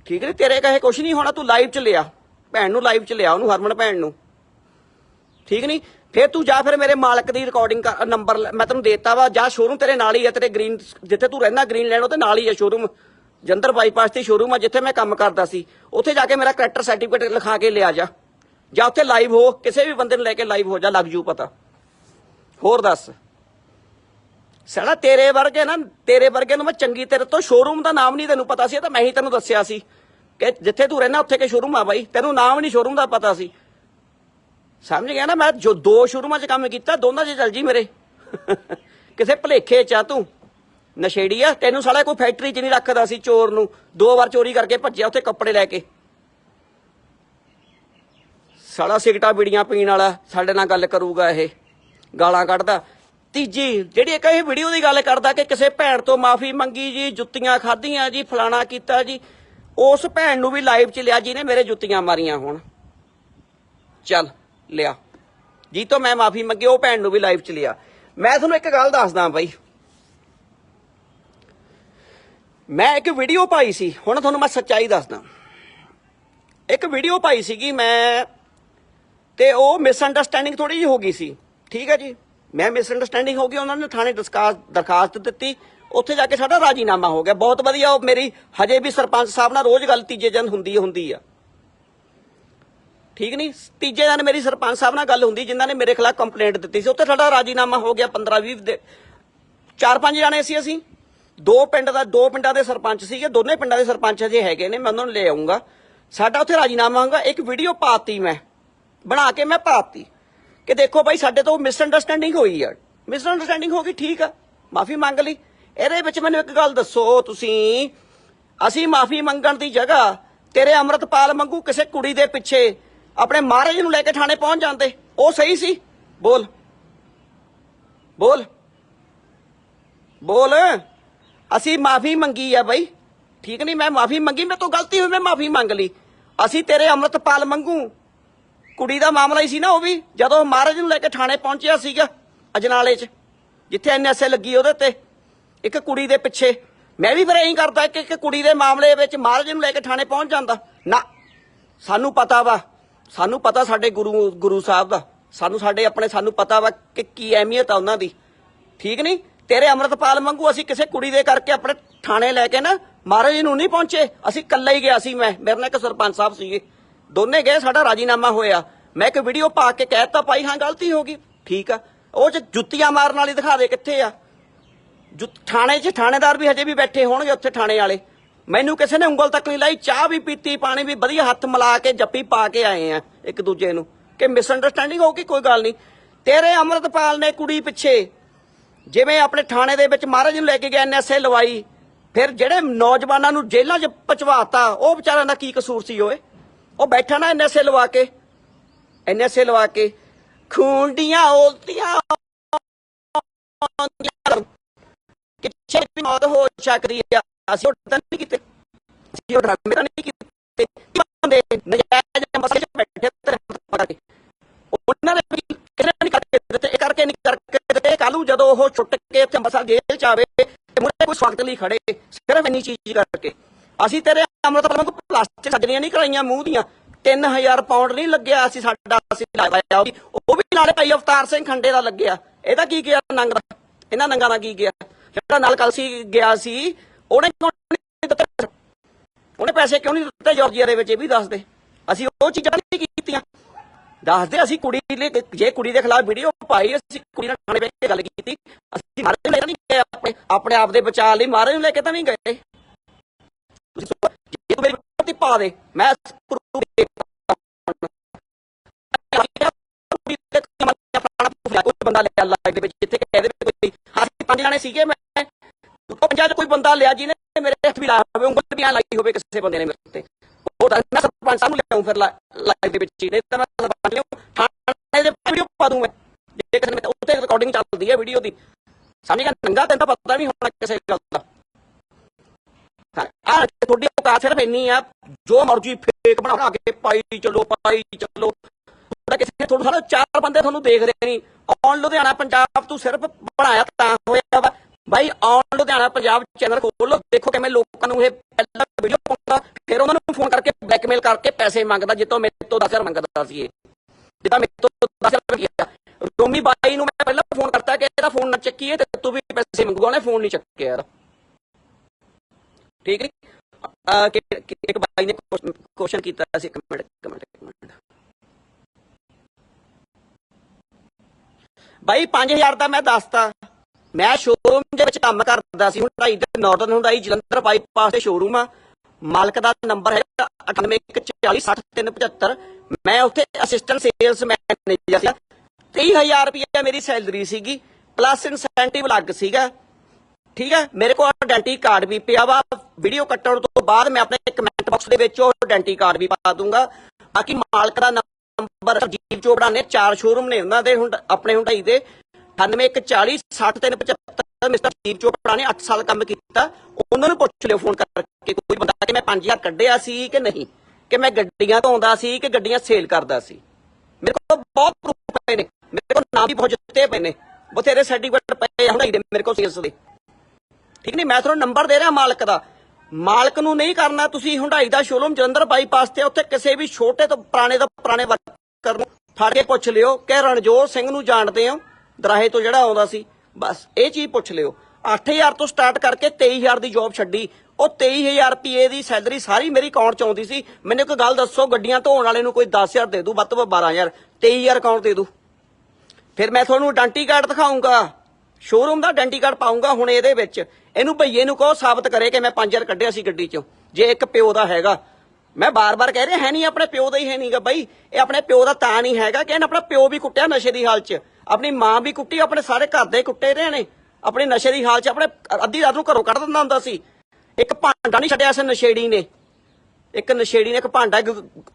ਠੀਕ ਨਹੀਂ ਤੇਰੇ ਕਹੇ ਕੁਝ ਨਹੀਂ ਹੋਣਾ, ਤੂੰ ਲਾਈਵ ਚ ਲਿਆ। ਭੈਣ ਨੂੰ ਲਾਈਵ ਚ ਲਿਆ ਉਹਨੂੰ, ਹਰਮਨ ਭੈਣ ਨੂੰ। ਠੀਕ ਨਹੀਂ ਫੇਰ ਤੂੰ ਜਾ ਫਿਰ ਮੇਰੇ ਮਾਲਕ ਦੀ ਰਿਕਾਰਡਿੰਗ ਨੰਬਰ ਮੈਂ ਤੈਨੂੰ ਦੇਤਾ ਵਾ, ਜਾਂ ਸ਼ੋਰੂਮ ਤੇਰੇ ਨਾਲ ਹੀ ਹੈ ਤੇਰੇ ਗ੍ਰੀਨ ਜਿੱਥੇ ਤੂੰ ਰਹਿੰਦਾ ਗ੍ਰੀਨ ਲੈਂਡ ਉਹਦੇ ਨਾਲ ਹੀ ਹੈ ਸ਼ੋਰੂਮ ਜੰਦਰ ਬਾਈਪਾਸ ਤੇ ਸ਼ੋਰੂਮ ਆ, ਜਿੱਥੇ ਮੈਂ ਕੰਮ ਕਰਦਾ ਸੀ। ਉੱਥੇ ਜਾ ਕੇ ਮੇਰਾ ਕਰੈਕਟਰ ਸਰਟੀਫਿਕੇਟ ਲਿਖਾ ਕੇ ਲਿਆ ਜਾ। ਜਾਂ ਉੱਥੇ ਲਾਈਵ ਹੋ, ਕਿਸੇ ਵੀ ਬੰਦੇ ਨੂੰ ਲੈ ਕੇ ਲਾਈਵ ਹੋ ਜਾ, ਲੱਗ ਜੂ ਪਤਾ। ਹੋਰ ਦੱਸ। ਸਾਲਾ ਤੇਰੇ ਵਰਗੇ ਨਾ, ਤੇਰੇ ਵਰਗੇ ਨੂੰ ਮੈਂ ਚੰਗੀ, ਤੇਰੇ ਤੋਂ ਸ਼ੋਰੂਮ ਦਾ ਨਾਮ ਨਹੀਂ ਤੈਨੂੰ ਪਤਾ ਸੀ ਤਾਂ ਮੈਂ ਹੀ ਤੈਨੂੰ ਦੱਸਿਆ ਸੀ। ਕਿ ਜਿੱਥੇ ਤੂੰ ਰਹਿਣਾ ਉੱਥੇ ਕੇ ਸ਼ੋਰੂਮ ਆ ਬਾਈ। ਤੈਨੂੰ ਨਾਮ ਨਹੀਂ ਸ਼ੋਰੂਮ ਦਾ ਪਤਾ ਸੀ। ਸਮਝ ਗਿਆ ਨਾ ਮੈਂ? ਜੋ ਦੋ ਸ਼ੋਰੂਮਾਂ 'ਚ ਕੰਮ ਕੀਤਾ, ਦੋਨਾਂ 'ਚ ਚੱਲ ਜੀ ਮੇਰੇ। ਕਿਸੇ ਭਲੇਖੇ 'ਚ ਆ ਤੂੰ। ਨਸ਼ੇੜੀ ਆ। ਤੈਨੂੰ ਸਾਲਾ ਕੋਈ ਫੈਕਟਰੀ 'ਚ ਨਹੀਂ ਰੱਖਦਾ ਸੀ ਚੋਰ ਨੂੰ। ਦੋ ਵਾਰ ਚੋਰੀ ਕਰਕੇ ਭੱਜਿਆ ਉੱਥੇ ਕੱਪੜੇ ਲੈ ਕੇ। ਸਾਲਾ ਸਿਗਟਾ ਬੀੜੀਆਂ ਪੀਣ ਵਾਲਾ ਸਾਡੇ ਨਾਲ ਗੱਲ ਕਰੂਗਾ ਇਹ। ਗਾਲਾਂ ਕੱਢਦਾ। ਤੀਜੀ, ਜਿਹੜੀ ਇੱਕ ਇਹ ਵੀਡੀਓ ਦੀ ਗੱਲ ਕਰਦਾ ਕਿ ਕਿਸੇ ਭੈਣ ਤੋਂ ਮਾਫੀ ਮੰਗੀ ਜੀ, ਜੁੱਤੀਆਂ ਖਾਧੀਆਂ ਜੀ, ਫਲਾਣਾ ਕੀਤਾ ਜੀ। ਉਸ ਭੈਣ ਨੂੰ ਵੀ ਲਾਈਵ 'ਚ ਲਿਆ ਜਿਹਨੇ ਮੇਰੇ ਜੁੱਤੀਆਂ ਮਾਰੀਆਂ ਹੋਣ। ਚੱਲ, ਲਿਆ। ਜੀ ਤੋਂ ਮੈਂ ਮਾਫੀ ਮੰਗੀ, ਉਹ ਭੈਣ ਨੂੰ ਵੀ ਲਾਈਵ 'ਚ ਲਿਆ। ਮੈਂ ਤੁਹਾਨੂੰ ਇੱਕ ਗੱਲ ਦੱਸਦਾ ਬਾਈ। ਮੈਂ ਇੱਕ ਵੀਡੀਓ ਪਾਈ ਸੀ, ਹੁਣ ਤੁਹਾਨੂੰ ਮੈਂ ਸੱਚਾਈ ਦੱਸਦਾ। ਇੱਕ ਵੀਡੀਓ ਪਾਈ ਸੀਗੀ ਮੈਂ, ਤੇ ਉਹ ਮਿਸਅੰਡਰਸਟੈਂਡਿੰਗ ਥੋੜੀ ਜਿਹੀ ਹੋ ਗਈ ਸੀ। ਠੀਕ ਹੈ ਜੀ? ਮੈਂ ਮਿਸਅੰਡਰਸਟੈਂਡਿੰਗ ਹੋ ਗਈ, ਉਹਨਾਂ ਨੇ ਥਾਣੇ ਦਰਖਾਸਤ ਦਰਖਾਸਤ ਦਿੱਤੀ ਉੱਥੇ ਜਾ ਕੇ ਸਾਡਾ ਰਾਜੀਨਾਮਾ ਹੋ ਗਿਆ। ਬਹੁਤ ਵਧੀਆ ਉਹ ਮੇਰੀ ਹਜੇ ਵੀ ਸਰਪੰਚ ਸਾਹਿਬ ਨਾਲ ਰੋਜ਼ ਗੱਲ ਤੀਜੇ ਦਿਨ ਹੁੰਦੀ ਹੁੰਦੀ ਆ। ਠੀਕ ਨਹੀਂ? ਤੀਜੇ ਦਿਨ ਮੇਰੀ ਸਰਪੰਚ ਸਾਹਿਬ ਨਾਲ ਗੱਲ ਹੁੰਦੀ, ਜਿਨ੍ਹਾਂ ਨੇ ਮੇਰੇ ਖਿਲਾਫ ਕੰਪਲੇਂਟ ਦਿੱਤੀ ਸੀ। ਉੱਥੇ ਸਾਡਾ ਰਾਜੀਨਾਮਾ ਹੋ ਗਿਆ 15 20 ਦੇ ਚਾਰ ਪੰਜ ਜਾਣੇ ਸੀ ਅਸੀਂ। ਦੋ ਪਿੰਡ ਦਾ ਦੋ ਪਿੰਡਾਂ ਦੇ ਸਰਪੰਚ ਸੀਗੇ। ਦੋਨੇ ਪਿੰਡਾਂ ਦੇ ਸਰਪੰਚ ਅਜੇ ਹੈਗੇ ਨੇ, ਮੈਂ ਉਹਨਾਂ ਨੂੰ ਲੈ ਆਉਂਗਾ ਸਾਡਾ ਉੱਥੇ ਰਾਜੀਨਾਮਾ ਹੋਊਗਾ। ਇੱਕ ਵੀਡੀਓ ਪਾਤੀ ਮੈਂ। ਬਣਾ ਕੇ ਮੈਂ ਪਾਤੀ। ਕਿ ਦੇਖੋ ਭਾਈ ਸਾਡੇ ਤੋਂ ਮਿਸਅੰਡਰਸਟੈਂਡਿੰਗ ਹੋਈ ਆ। ਮਿਸਅੰਡਰਸਟੈਂਡਿੰਗ ਹੋ ਗਈ, ਠੀਕ ਆ। ਮਾਫੀ ਮੰਗ ਲਈ। ਇਹਦੇ ਵਿੱਚ ਮੈਨੂੰ ਇੱਕ ਗੱਲ ਦੱਸੋ ਤੁਸੀਂ। ਅਸੀਂ ਮਾਫੀ ਮੰਗਣ ਦੀ ਜਗ੍ਹਾ ਤੇਰੇ ਅੰਮ੍ਰਿਤਪਾਲ ਮੰਗੂ ਕਿਸੇ ਕੁੜੀ ਦੇ ਪਿੱਛੇ ਆਪਣੇ ਮਹਾਰਾਜ ਨੂੰ ਲੈ ਕੇ ਥਾਣੇ ਪਹੁੰਚ ਜਾਂਦੇ। ਉਹ ਸਹੀ ਸੀ? ਬੋਲ। ਬੋਲ। ਬੋਲ। ਅਸੀਂ ਮਾਫੀ ਮੰਗੀ ਆ ਬਾਈ। ਠੀਕ ਨਹੀਂ, ਮੈਂ ਮਾਫੀ ਮੰਗੀ, ਮੇਰੇ ਤੋਂ ਗਲਤੀ ਹੋਈ, ਮੈਂ ਮਾਫੀ ਮੰਗ ਲਈ। ਅਸੀਂ ਤੇਰੇ ਅੰਮ੍ਰਿਤਪਾਲ ਮੰਗੂ ਕੁੜੀ ਦਾ ਮਾਮਲਾ ਹੀ ਸੀ ਨਾ ਉਹ ਵੀ, ਜਦੋਂ ਮਹਾਰਾਜ ਨੂੰ ਲੈ ਕੇ ਥਾਣੇ ਪਹੁੰਚਿਆ ਸੀਗਾ ਅਜਨਾਲੇ 'ਚ, ਜਿੱਥੇ ਐਨਐਸਏ ਲੱਗੀ ਉਹਦੇ ਤੇ। ਇੱਕ ਕੁੜੀ ਦੇ ਪਿੱਛੇ। ਮੈਂ ਵੀ ਫਿਰ ਐਂ ਕਰਦਾ ਕਿ ਇੱਕ ਕੁੜੀ ਦੇ ਮਾਮਲੇ ਵਿੱਚ ਮਹਾਰਾਜ ਨੂੰ ਲੈ ਕੇ ਥਾਣੇ ਪਹੁੰਚ ਜਾਂਦਾ। ਨਾ, ਸਾਨੂੰ ਪਤਾ ਵਾ, ਸਾਨੂੰ ਪਤਾ ਸਾਡੇ ਗੁਰੂ ਗੁਰੂ ਸਾਹਿਬ ਦਾ। ਸਾਨੂੰ ਸਾਡੇ ਆਪਣੇ, ਸਾਨੂੰ ਪਤਾ ਵਾ ਕਿ ਕੀ ਅਹਿਮੀਅਤ ਆ ਉਹਨਾਂ ਦੀ। ਠੀਕ ਨਹੀਂ? ਤੇਰੇ ਅੰਮ੍ਰਿਤਪਾਲ ਵਾਂਗੂ ਅਸੀਂ ਕਿਸੇ ਕੁੜੀ ਦੇ ਕਰਕੇ ਆਪਣੇ ਥਾਣੇ ਲੈ ਕੇ ਨਾ ਮਹਾਰਾਜ ਨੂੰ ਨਹੀਂ ਪਹੁੰਚੇ। ਅਸੀਂ ਇਕੱਲਾ ਹੀ ਗਿਆ ਸੀ ਮੈਂ। ਮੇਰੇ ਨਾਲ ਇੱਕ ਸਰਪੰਚ ਸਾਹਿਬ ਸੀਗੇ। ਦੋਨੇ ਗਏ, ਸਾਡਾ ਰਾਜੀਨਾਮਾ ਹੋਇਆ। ਮੈਂ ਇੱਕ ਵੀਡੀਓ ਪਾ ਕੇ ਕਹਿਤਾ ਭਾਈ, ਹਾਂ, ਗਲਤੀ ਹੋ ਗਈ। ਠੀਕ ਆ। ਉਹ ਚ ਜੁੱਤੀਆਂ ਮਾਰਨ ਵਾਲੀ ਦਿਖਾ ਦੇ ਕਿੱਥੇ ਆ। ਜੁ ਥਾਣੇ 'ਚ ਥਾਣੇਦਾਰ ਵੀ ਹਜੇ ਵੀ ਬੈਠੇ ਹੋਣਗੇ ਉੱਥੇ ਥਾਣੇ ਵਾਲੇ। ਮੈਨੂੰ ਕਿਸੇ ਨੇ ਉਂਗਲ ਤੱਕ ਨਹੀਂ ਲਾਈ, ਚਾਹ ਵੀ ਪੀਤੀ, ਪਾਣੀ ਵੀ, ਵਧੀਆ ਹੱਥ ਮਿਲਾ ਕੇ ਜੱਫੀ ਪਾ ਕੇ ਆਏ ਆ ਇੱਕ ਦੂਜੇ ਨੂੰ। ਕਿ ਮਿਸਅੰਡਰਸਟੈਂਡਿੰਗ ਹੋ ਗਈ, ਕੋਈ ਗੱਲ ਨਹੀਂ। ਤੇਰੇ ਅੰਮ੍ਰਿਤਪਾਲ ਨੇ ਕੁੜੀ ਪਿੱਛੇ ਜਿਵੇਂ ਆਪਣੇ ਥਾਣੇ ਦੇ ਵਿੱਚ ਮਹਾਰਾਜ ਨੂੰ ਲੈ ਕੇ ਗਿਆ ਐਨਐਸਏ ਲਵਾਈ, ਫਿਰ ਜਿਹੜੇ ਨੌਜਵਾਨਾਂ ਨੂੰ ਜੇਲ੍ਹਾਂ 'ਚ ਪਚਵਾਤਾ, ਉਹ ਵਿਚਾਰਿਆਂ ਦਾ ਕੀ ਕਸੂਰ ਸੀ ਓਏ? ਉਹ ਬੈਠਾ ਨਾ ਐਨਐਸਏ ਲਵਾ ਕੇ। ਐਨਐਸਏ ਲਵਾ ਕੇ ਖੂਨ ਦੀਆਂ ਉਲਟੀਆਂ ਕਿੱਥੇ ਮੌਤ ਹੋ ਸਕਦੀ ਆ। ਅਸੀਂ ਉਹ ਤਾਂ ਨਹੀਂ ਕੀਤੇ। ਅਸੀਂ ਉਹ ਡਰਾਮੇ ਤਾਂ ਨਹੀਂ ਕੀਤੇ। ਬੰਦੇ ਨਜਾਇਜ਼ ਮਸਲੇ 'ਚ ਬੈਠੇ ਤੇ ਕਰਕੇ ਉਹਨਾਂ ਨੇ ਵੀ ਕਿਸੇ ਨਹੀਂ ਕਰਕੇ ਦਿੱਤੇ। ਇਹ ਕਰਕੇ ਨਹੀਂ ਕਰਕੇ ਦਿੱਤੇ। ਕੱਲ ਜਦੋਂ ਉਹ ਛੁੱਟ ਕੇ ਇੱਥੇ ਅੰਮ੍ਰਿਤਸਰ ਜੇਲ੍ਹ 'ਚ ਆਵੇ, ਤੇ ਮੁਰੇ ਕੋਈ ਸਵਾਗਤ ਲਈ ਖੜੇ, ਸਿਰਫ ਇੰਨੀ ਚੀਜ਼ ਕਰਕੇ। ਅਸੀਂ ਤੇਰੇ ਅੰਮ੍ਰਿਤਪਾਲ ਨੂੰ ਪਲਾਸਟਿਕ ਸੱਜਣੀਆਂ ਨਹੀਂ ਕਰਾਈਆਂ ਮੂੰਹ ਦੀਆਂ। 3000 ਪਾਉਂਡ ਨਹੀਂ ਲੱਗਿਆ ਅਸੀਂ ਸਾਡਾ। ਅਸੀਂ ਲਾਇਆ ਉਹ ਵੀ ਨਾਲੇ ਭਾਈ ਅਵਤਾਰ ਸਿੰਘ ਖੰਡੇ ਦਾ ਲੱਗਿਆ। ਇਹਦਾ ਕੀ ਗਿਆ? ਨੰਗ ਦਾ। ਇਹਨਾਂ ਨੰਗਾਂ ਦਾ ਕੀ ਗਿਆ? ਜਿਹੜਾ ਨਾਲ ਕਲਸੀ ਗਿਆ ਸੀ, ਉਹਨੇ ਕਿਉਂ ਨਹੀਂ ਦਿੱਤੇ ਉਹਨੇ ਪੈਸੇ ਕਿਉਂ ਨਹੀਂ ਦਿੱਤੇ ਜਾਰਜੀਆ ਦੇ ਵਿੱਚ, ਇਹ ਵੀ ਦੱਸ ਦੇ। ਅਸੀਂ ਉਹ ਚੀਜ਼ਾਂ ਨਹੀਂ ਕੀਤੀਆਂ। ਦੱਸਦੇ ਅਸੀਂ ਕੁੜੀ ਲਈ ਜੇ ਕੁੜੀ ਦੇ ਖਿਲਾਫ ਵੀਡੀਓ ਪਾਈ, ਅਸੀਂ ਕੁੜੀ ਨਾਲ ਥਾਣੇ ਬੈਠ ਗੱਲ ਕੀਤੀ। ਅਸੀਂ ਮਾਰੇ ਲੈ ਨਹੀਂ ਗਏ ਆਪਣੇ ਆਪਣੇ ਆਪ ਦੇ ਬਚਾਅ ਲਈ ਮਾਰੇ ਨੂੰ ਲੈ ਕੇ ਤਾਂ ਨਹੀਂ ਗਏ। ਤੁਸੀਂ ਜੇ ਮੇਰੀ ਤੇ ਪਾ ਦੇ, ਮੈਂ proof ਦੇ ਕੋਈ ਬੰਦਾ ਲਿਆ ਲਾਈਵ ਦੇ ਵਿੱਚ, ਜਿੱਥੇ ਕਹਿ ਦੇਵੇ ਕੋਈ ਅਸੀਂ ਪੰਜ ਜਾਣੇ ਸੀਗੇ ਮੈਂ। ਉਹ ਪੰਜਾਂ ਚ ਕੋਈ ਬੰਦਾ ਲਿਆ ਜਿਹਨੇ ਮੇਰੇ ਹੱਥ ਵੀ ਲਾਇਆ ਹੋਵੇ, ਉਂਗਲ ਵੀ ਆ ਲਾਈ ਹੋਵੇ ਕਿਸੇ ਬੰਦੇ ਨੇ ਮੇਰੇ ਤੇ। ਉਹ ਤਾਂ ਮੈਂ ਸਰਪੰਚ ਸਾਹਿਬ ਨੂੰ ਲਿਆਉਂ ਫਿਰ ਲਾਈਵ ਦੇ ਵਿੱਚ ਨਹੀਂ ਤਾਂ ਮੈਂ ਸਰਪੰਚ ਨੂੰ ਥਾਣੇ ਦੇ ਵੀਡੀਓ ਪਾ ਦੂੰ ਮੈਂ। ਜੇ ਕਿਸੇ ਨੇ ਉੱਤੇ ਰਿਕਾਰਡਿੰਗ ਚੱਲਦੀ ਹੈ ਵੀਡੀਓ ਦੀ। ਸਮਝ ਗਿਆ? ਨੰਗਾ ਤੈਨੂੰ ਤਾਂ ਪਤਾ ਨਹੀਂ ਹੋਣਾ ਕਿਸੇ ਗੱਲ ਦਾ। ਆ ਤੁਹਾਡੀ ਔਕਾਤ ਸਿਰਫ ਇੰਨੀ ਆ। ਜੋ ਮਰਜ਼ੀ ਫੇਕ ਬਣਾ ਕੇ ਪਾਈ ਚਲੋ ਪਾਈ ਚਲੋ। ਤੁਹਾਡਾ ਕਿਸੇ ਤੁਹਾਨੂੰ ਸਾਰੇ ਚਾਰ ਬੰਦੇ ਤੁਹਾਨੂੰ ਦੇਖ ਨਹੀਂ ਔਨ ਲੁਧਿਆਣਾ, ਪੰਜਾਬ ਤੂੰ ਸਿਰਫ ਬਣਾਇਆ ਤਾਂ ਹੋਇਆ ਵਾ। ਬਾਈ ਔਨ ਲੁਧਿਆਣਾ, ਪੰਜਾਬ ਚੈਨਲ ਖੋਲੋ ਦੇਖੋ ਕਿਵੇਂ ਲੋਕਾਂ ਨੂੰ ਇਹ ਪਹਿਲਾਂ ਵੀਡੀਓ ਪਾਉਂਦਾ। ਫਿਰ ਉਹਨਾਂ ਨੂੰ ਫੋਨ ਕਰਕੇ ਬਲੈਕਮੇਲ ਕਰਕੇ ਪੈਸੇ ਮੰਗਦਾ, ਜਿੱਤੋਂ ਮੇਰੇ ਤੋਂ 10000 ਮੰਗਦਾ ਸੀ ਇਹ। ਜਿੱਦਾਂ ਮੇਰੇ ਤੋਂ 10 ਰੁਪਏ ਰੋਮੀ ਬਾਈ ਨੂੰ ਮੈਂ ਪਹਿਲਾਂ ਫੋਨ ਕਰਤਾ ਕਿ ਇਹਦਾ ਫੋਨ ਨਾ ਚੱਕੀਏ ਤੇ ਤੂੰ ਵੀ ਪੈਸੇ ਮੰਗੂਗਾ ਉਹਨੇ ਫੋਨ ਨਹੀਂ ਚੱਕਿਆ ਯਾਰ। ਠੀਕ ਹੈ ਇੱਕ ਬਾਈ ਨੇ ਕੁਐਸਚਨ ਕੀਤਾ ਸੀ। ਇੱਕ ਮਿੰਟ, ਇੱਕ ਮਿੰਟ ਇੱਕ ਮਿੰਟ ਬਾਈ 5000 ਦਾ ਮੈਂ ਦੱਸਤਾ। ਮੈਂ ਸ਼ੋਰੂਮ ਦੇ ਵਿੱਚ ਕੰਮ ਕਰਦਾ ਸੀ ਹੁੰਡਾਈ ਦੇ ਨਾਰਥਰਨ ਹੁੰਡਾਈ ਜਲੰਧਰ ਬਾਈਪਾਸ ਤੇ ਸ਼ੋਰੂਮ ਆ। ਮਾਲਕ ਦਾ ਨੰਬਰ ਹੈ 9814060375 ਮੈਂ ਉੱਥੇ ਅਸਿਸਟੈਂਟ ਸੇਲਸ ਮੈਨੇਜਰ ਸੀ 23000 ਰੁਪਏ ਮੇਰੀ ਸੈਲਰੀ ਸੀਗੀ ਪਲੱਸ ਇਨਸੈਂਟਿਵ ਲੱਗ ਸੀਗਾ। ਠੀਕ ਹੈ ਮੇਰੇ ਕੋਲ ਆਇਡੈਂਟੀ ਕਾਰਡ ਵੀ ਪਿਆ ਵਾ। ਵੀਡੀਓ ਕੱਟਣ ਤੋਂ ਬਾਅਦ ਮੈਂ ਆਪਣੇ ਕਮੈਂਟ ਬਾਕਸ ਦੇ ਵਿੱਚ ਉਹ ਆਇਡੈਂਟੀ ਕਾਰਡ ਵੀ ਪਾ ਦੂੰਗਾ। ਬਾਕੀ ਮਾਲਕ ਦਾ ਨੰਬਰ ਜੀਵ ਚੋਪੜਾ ਨੇ ਚਾਰ ਸ਼ੋਰੂਮ ਨੇ ਉਹਨਾਂ ਦੇ ਹੁੰਡ ਆਪਣੇ ਹੁੰਡਾਈ ਦੇ। 9814060375 ਮਿਸਟਰ ਜੀਵ ਚੋਪੜਾ ਨੇ 8 ਸਾਲ ਕੰਮ ਕੀਤਾ। ਉਹਨਾਂ ਨੂੰ ਪੁੱਛ ਲਿਓ ਫੋਨ ਕਰਕੇ ਕੋਈ ਬੰਦਾ ਕਿ ਮੈਂ 5000 ਕੱਢਿਆ ਸੀ ਕਿ ਨਹੀਂ? ਕਿ ਮੈਂ ਗੱਡੀਆਂ ਧੋਂਦਾ ਸੀ ਕਿ ਗੱਡੀਆਂ ਸੇਲ ਕਰਦਾ ਸੀ? ਮੇਰੇ ਕੋਲ ਬਹੁਤ ਪ੍ਰੂਫ ਪਏ ਨੇ। ਮੇਰੇ ਕੋਲ ਨਾਮ ਵੀ ਬਹੁਤ ਜਿੱਤੇ ਪਏ ਨੇ। ਬਥੇਰੇ ਸਰਟੀਫਿਕੇਟ ਪਏ ਹੁੰਡਾਈ ਦੇ ਮੇਰੇ ਕੋਲ ਸੇਲਸ ਦੇ। ਠੀਕ ਨਹੀਂ? ਮੈਂ ਤੁਹਾਨੂੰ ਨੰਬਰ ਦੇ ਰਿਹਾ ਮਾਲਕ ਦਾ। ਮਾਲਕ ਨੂੰ ਨਹੀਂ ਕਰਨਾ, ਤੁਸੀਂ ਹੁੰਡਾਈ ਦਾ ਸ਼ੋਰੂਮ ਜਲੰਧਰ ਬਾਈਪਾਸ ਤੇ ਉੱਥੇ ਕਿਸੇ ਵੀ ਛੋਟੇ ਤੋਂ ਪੁਰਾਣੇ ਤੋਂ ਪੁਰਾਣੇ ਵਰਕਰ ਨੂੰ ਫੜ ਕੇ ਪੁੱਛ ਲਿਓ ਕਿ ਰਣਜੋਤ ਸਿੰਘ ਨੂੰ ਜਾਣਦੇ ਹੋ? ਦਰਾਹੇ ਤੋਂ ਜਿਹੜਾ ਆਉਂਦਾ ਸੀ, ਬਸ ਇਹ ਚੀਜ਼ ਪੁੱਛ ਲਿਓ। 8000 ਤੋਂ ਸਟਾਰਟ ਕਰਕੇ 23000 ਦੀ ਜੌਬ ਛੱਡੀ। ਉਹ 23000 ਰੁਪਏ ਦੀ ਸੈਲਰੀ ਸਾਰੀ ਮੇਰੀ ਅਕਾਊਂਟ ਚ ਆਉਂਦੀ ਸੀ। ਮੈਨੂੰ ਇੱਕ ਗੱਲ ਦੱਸੋ, ਗੱਡੀਆਂ ਧੋਣ ਵਾਲੇ ਨੂੰ ਕੋਈ 10000 ਦੇ ਦੂ, ਵੱਧ ਤੋਂ ਵੱਧ 12000 23000 ਅਕਾਊਂਟ ਦੇ ਦੂ? ਫਿਰ ਮੈਂ ਤੁਹਾਨੂੰ ਆਇਡੈਂਟੀ ਕਾਰਡ ਦਿਖਾਉਂਗਾ ਸ਼ੋਰੂਮ ਦਾ ਆਇਡੈਂਟੀ ਕਾਰਡ ਪਾਉਂਗਾ ਹੁਣ ਇਹਦੇ ਵਿੱਚ। ਇਹਨੂੰ ਭਈਏ ਨੂੰ ਕਹੋ, ਸਾਬਤ ਕਰੇ ਕਿ ਮੈਂ 5000 ਕੱਢਿਆ ਸੀ ਗੱਡੀ ਚੋਂ। ਜੇ ਇੱਕ ਪਿਓ ਦਾ ਹੈਗਾ। ਮੈਂ ਬਾਰ-ਬਾਰ ਕਹਿ ਰਿਹਾ, ਹੈ ਨਹੀਂ, ਆਪਣੇ ਪਿਓ ਦਾ ਹੀ ਹੈ ਨਹੀਂਗਾ ਬਾਈ। ਇਹ ਆਪਣੇ ਪਿਓ ਦਾ ਤਾਂ ਨਹੀਂ ਹੈਗਾ, ਕਿ ਇਹਨੇ ਆਪਣਾ ਪਿਓ ਵੀ ਕੁੱਟਿਆ ਨਸ਼ੇ ਦੀ ਹਾਲਤ 'ਚ। ਆਪਣੀ ਮਾਂ ਵੀ ਕੁੱਟੀ, ਆਪਣੇ ਸਾਰੇ ਘਰ ਦੇ ਕੁੱਟੇ ਰਹੇ ਨੇ। ਆਪਣੇ ਨਸ਼ੇ ਦੀ ਹਾਲਤ 'ਚ ਆਪਣੇ ਅੱਧੀ ਰਾਤ ਨੂੰ ਘਰੋਂ ਕੱਢ ਦਿੰਦਾ ਹੁੰਦਾ ਸੀ। ਇੱਕ ਭਾਂਡਾ ਨਹੀਂ ਛੱਡਿਆ ਸੀ ਨਸ਼ੇੜੀ ਨੇ। ਇੱਕ ਨਸ਼ੇੜੀ ਨੇ ਇੱਕ ਭਾਂਡਾ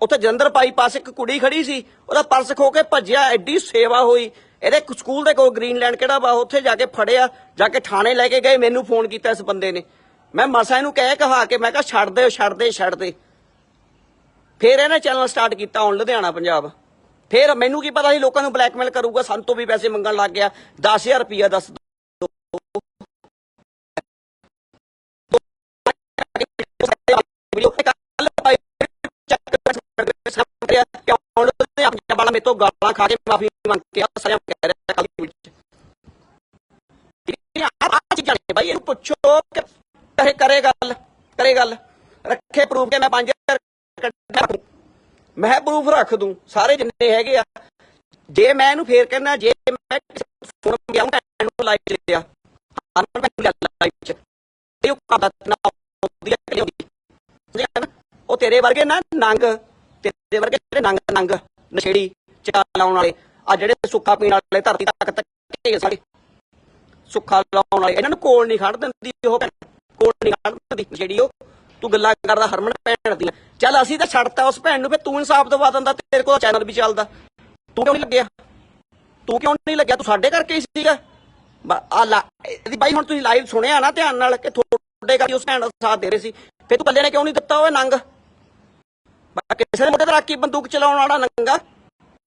ਉੱਥੇ ਜਲੰਧਰ ਪਾਈ ਪਾਸ ਇੱਕ ਕੁੜੀ ਖੜੀ ਸੀ। ਉਹਦਾ ਪਰਸ ਖੋ ਕੇ ਭੱਜਿਆ, ਐਡੀ ਸੇਵਾ ਹੋਈ। ਇਹਦੇ ਸਕੂਲ ਦੇ ਕੋਲ ਗ੍ਰੀਨਲੈਂਡ ਕਿਹੜਾ ਵਾ? ਉੱਥੇ ਜਾ ਕੇ ਫੜਿਆ, ਜਾ ਕੇ ਥਾਣੇ ਲੈ ਕੇ ਗਏ, ਮੈਨੂੰ ਫੋਨ ਕੀਤਾ ਇਸ ਬੰਦੇ ਨੇ। ਮੈਂ ਮਸਾ ਇਹਨੂੰ ਕਹਿ ਕਹਾ ਕੇ, ਮੈਂ ਕਿਹਾ ਛੱਡ ਦੇ ਛੱਡ ਦੇ ਛੱਡ ਦੇ। ਫਿਰ ਇਹਨੇ ਚੈਨਲ ਸਟਾਰਟ ਕੀਤਾ ਹੁਣ ਲੁਧਿਆਣਾ, ਪੰਜਾਬ। ਫਿਰ ਮੈਨੂੰ ਕੀ ਪਤਾ ਸੀ, ਲੋਕਾਂ ਨੂੰ ਬਲੈਕਮੇਲ ਕਰੂਗਾ, ਸਾਨੂੰ ਤੋਂ ਵੀ ਪੈਸੇ ਮੰਗਣ ਲੱਗ ਗਿਆ। 10000 ਰੁਪਿਆ ਦੱਸ ਦਿਓ। ਵੀਡੀਓ ਕੱਲ ਪਾਈ ਚੱਕ ਕਰਿਆ ਕਿ ਹੁਣ ਤੇ ਆਪਣੇ ਵਾਲਾ ਮੇਰੇ ਤੋਂ ਗਾਲਾਂ ਖਾ ਕੇ ਮਾਫੀ ਮੰਗ ਕੇ ਆ ਸਾਰਿਆਂ ਨੂੰ ਕਹਿ ਰਿਹਾ ਕੱਲ ਵਿੱਚ। ਇਹ ਆ ਚੀਜ਼ਾਂ ਨੇ ਭਾਈ ਇਹਨੂੰ ਪੁੱਛੋ ਕਿ ਕਰੇ ਕਰੇ ਗੱਲ ਕਰੇ ਗੱਲ। ਰੱਖੇ ਪ੍ਰੂਫ ਕੇ ਮੈਂ 5000 ਕੱਢਿਆ ਮੈਂ ਪ੍ਰੂਫ ਰੱਖ ਦੂੰ, ਸਾਰੇ ਜਿੰਨੇ ਹੈਗੇ ਆ। ਜੇ ਮੈਂ ਇਹਨੂੰ ਫੇਰ ਕਹਿੰਦਾ, ਜੇ ਮੈਂ ਫੋਨ ਗਿਆ ਨੂੰ ਲਾਈਵ ਲਿਆ ਹਰਮਨ ਮੈਂ ਲਾਈਵ ਚ ਇਹ ਉਹ ਨਾ ਆਉਂਦੀ ਉਹ ਤੇਰੇ ਵਰਗੇ ਨਾ ਨੰਗ, ਤੇਰੇ ਵਰਗੇ ਜਿਹੜੇ ਨੰਗ ਨੰਗ, ਨਸ਼ੇੜੀ। ਲਾਉਣ ਵਾਲੇ ਆ ਜਿਹੜੇ ਸੁੱਖਾ ਪੀਣ ਵਾਲੇ ਧਰਤੀ ਤੱਕ ਤੱਕ ਸਾਰੇ ਸੁੱਖਾ ਲਾਉਣ ਵਾਲੇ, ਇਹਨਾਂ ਨੂੰ ਕੋਲ ਨਹੀਂ ਖੜ ਦਿੰਦੀ ਉਹ ਕੋਲ ਨਹੀਂ ਖੜ ਦਿੰਦੀ ਜਿਹੜੀ ਉਹ, ਤੂੰ ਗੱਲਾਂ ਕਰਦਾ ਹਰਮਨ ਭੈਣ ਦੀਆਂ। ਚੱਲ ਅਸੀਂ ਤਾਂ ਛੱਡਤਾ ਉਸ ਭੈਣ ਨੂੰ ਫੇ ਤੂੰ ਇਨਸਾਫ ਦਵਾ ਦਿੰਦਾ, ਤੇਰੇ ਕੋਲ ਚੈਨਲ ਵੀ ਚੱਲਦਾ। ਤੂੰ ਕਿਉਂ ਨਹੀਂ ਲੱਗਿਆ? ਤੂੰ ਕਿਉਂ ਨਹੀਂ ਲੱਗਿਆ? ਤੂੰ ਸਾਡੇ ਕਰਕੇ ਹੀ ਸੀਗਾ। ਆ ਲਾ ਬਾਈ ਹੁਣ ਤੁਸੀਂ ਲਾਈਵ ਸੁਣਿਆ ਨਾ ਧਿਆਨ ਨਾਲ ਕਿ ਤੁਹਾਡੇ ਕਰਕੇ ਉਸ ਭੈਣ ਦਾ ਸਾਥ ਦੇ ਰਹੇ ਸੀ। ਫੇ ਤੂੰ ਕੱਲੇ ਨੇ ਕਿਉਂ ਨਹੀਂ ਦਿੱਤਾ ਓਏ ਨੰਗ? ਕਿਸੇ ਦੇ ਮੋਢੇ ਤੇ ਰੱਖ ਕੇ ਬੰਦੂਕ ਚਲਾਉਣ ਵਾਲਾ ਨੰਗਾ?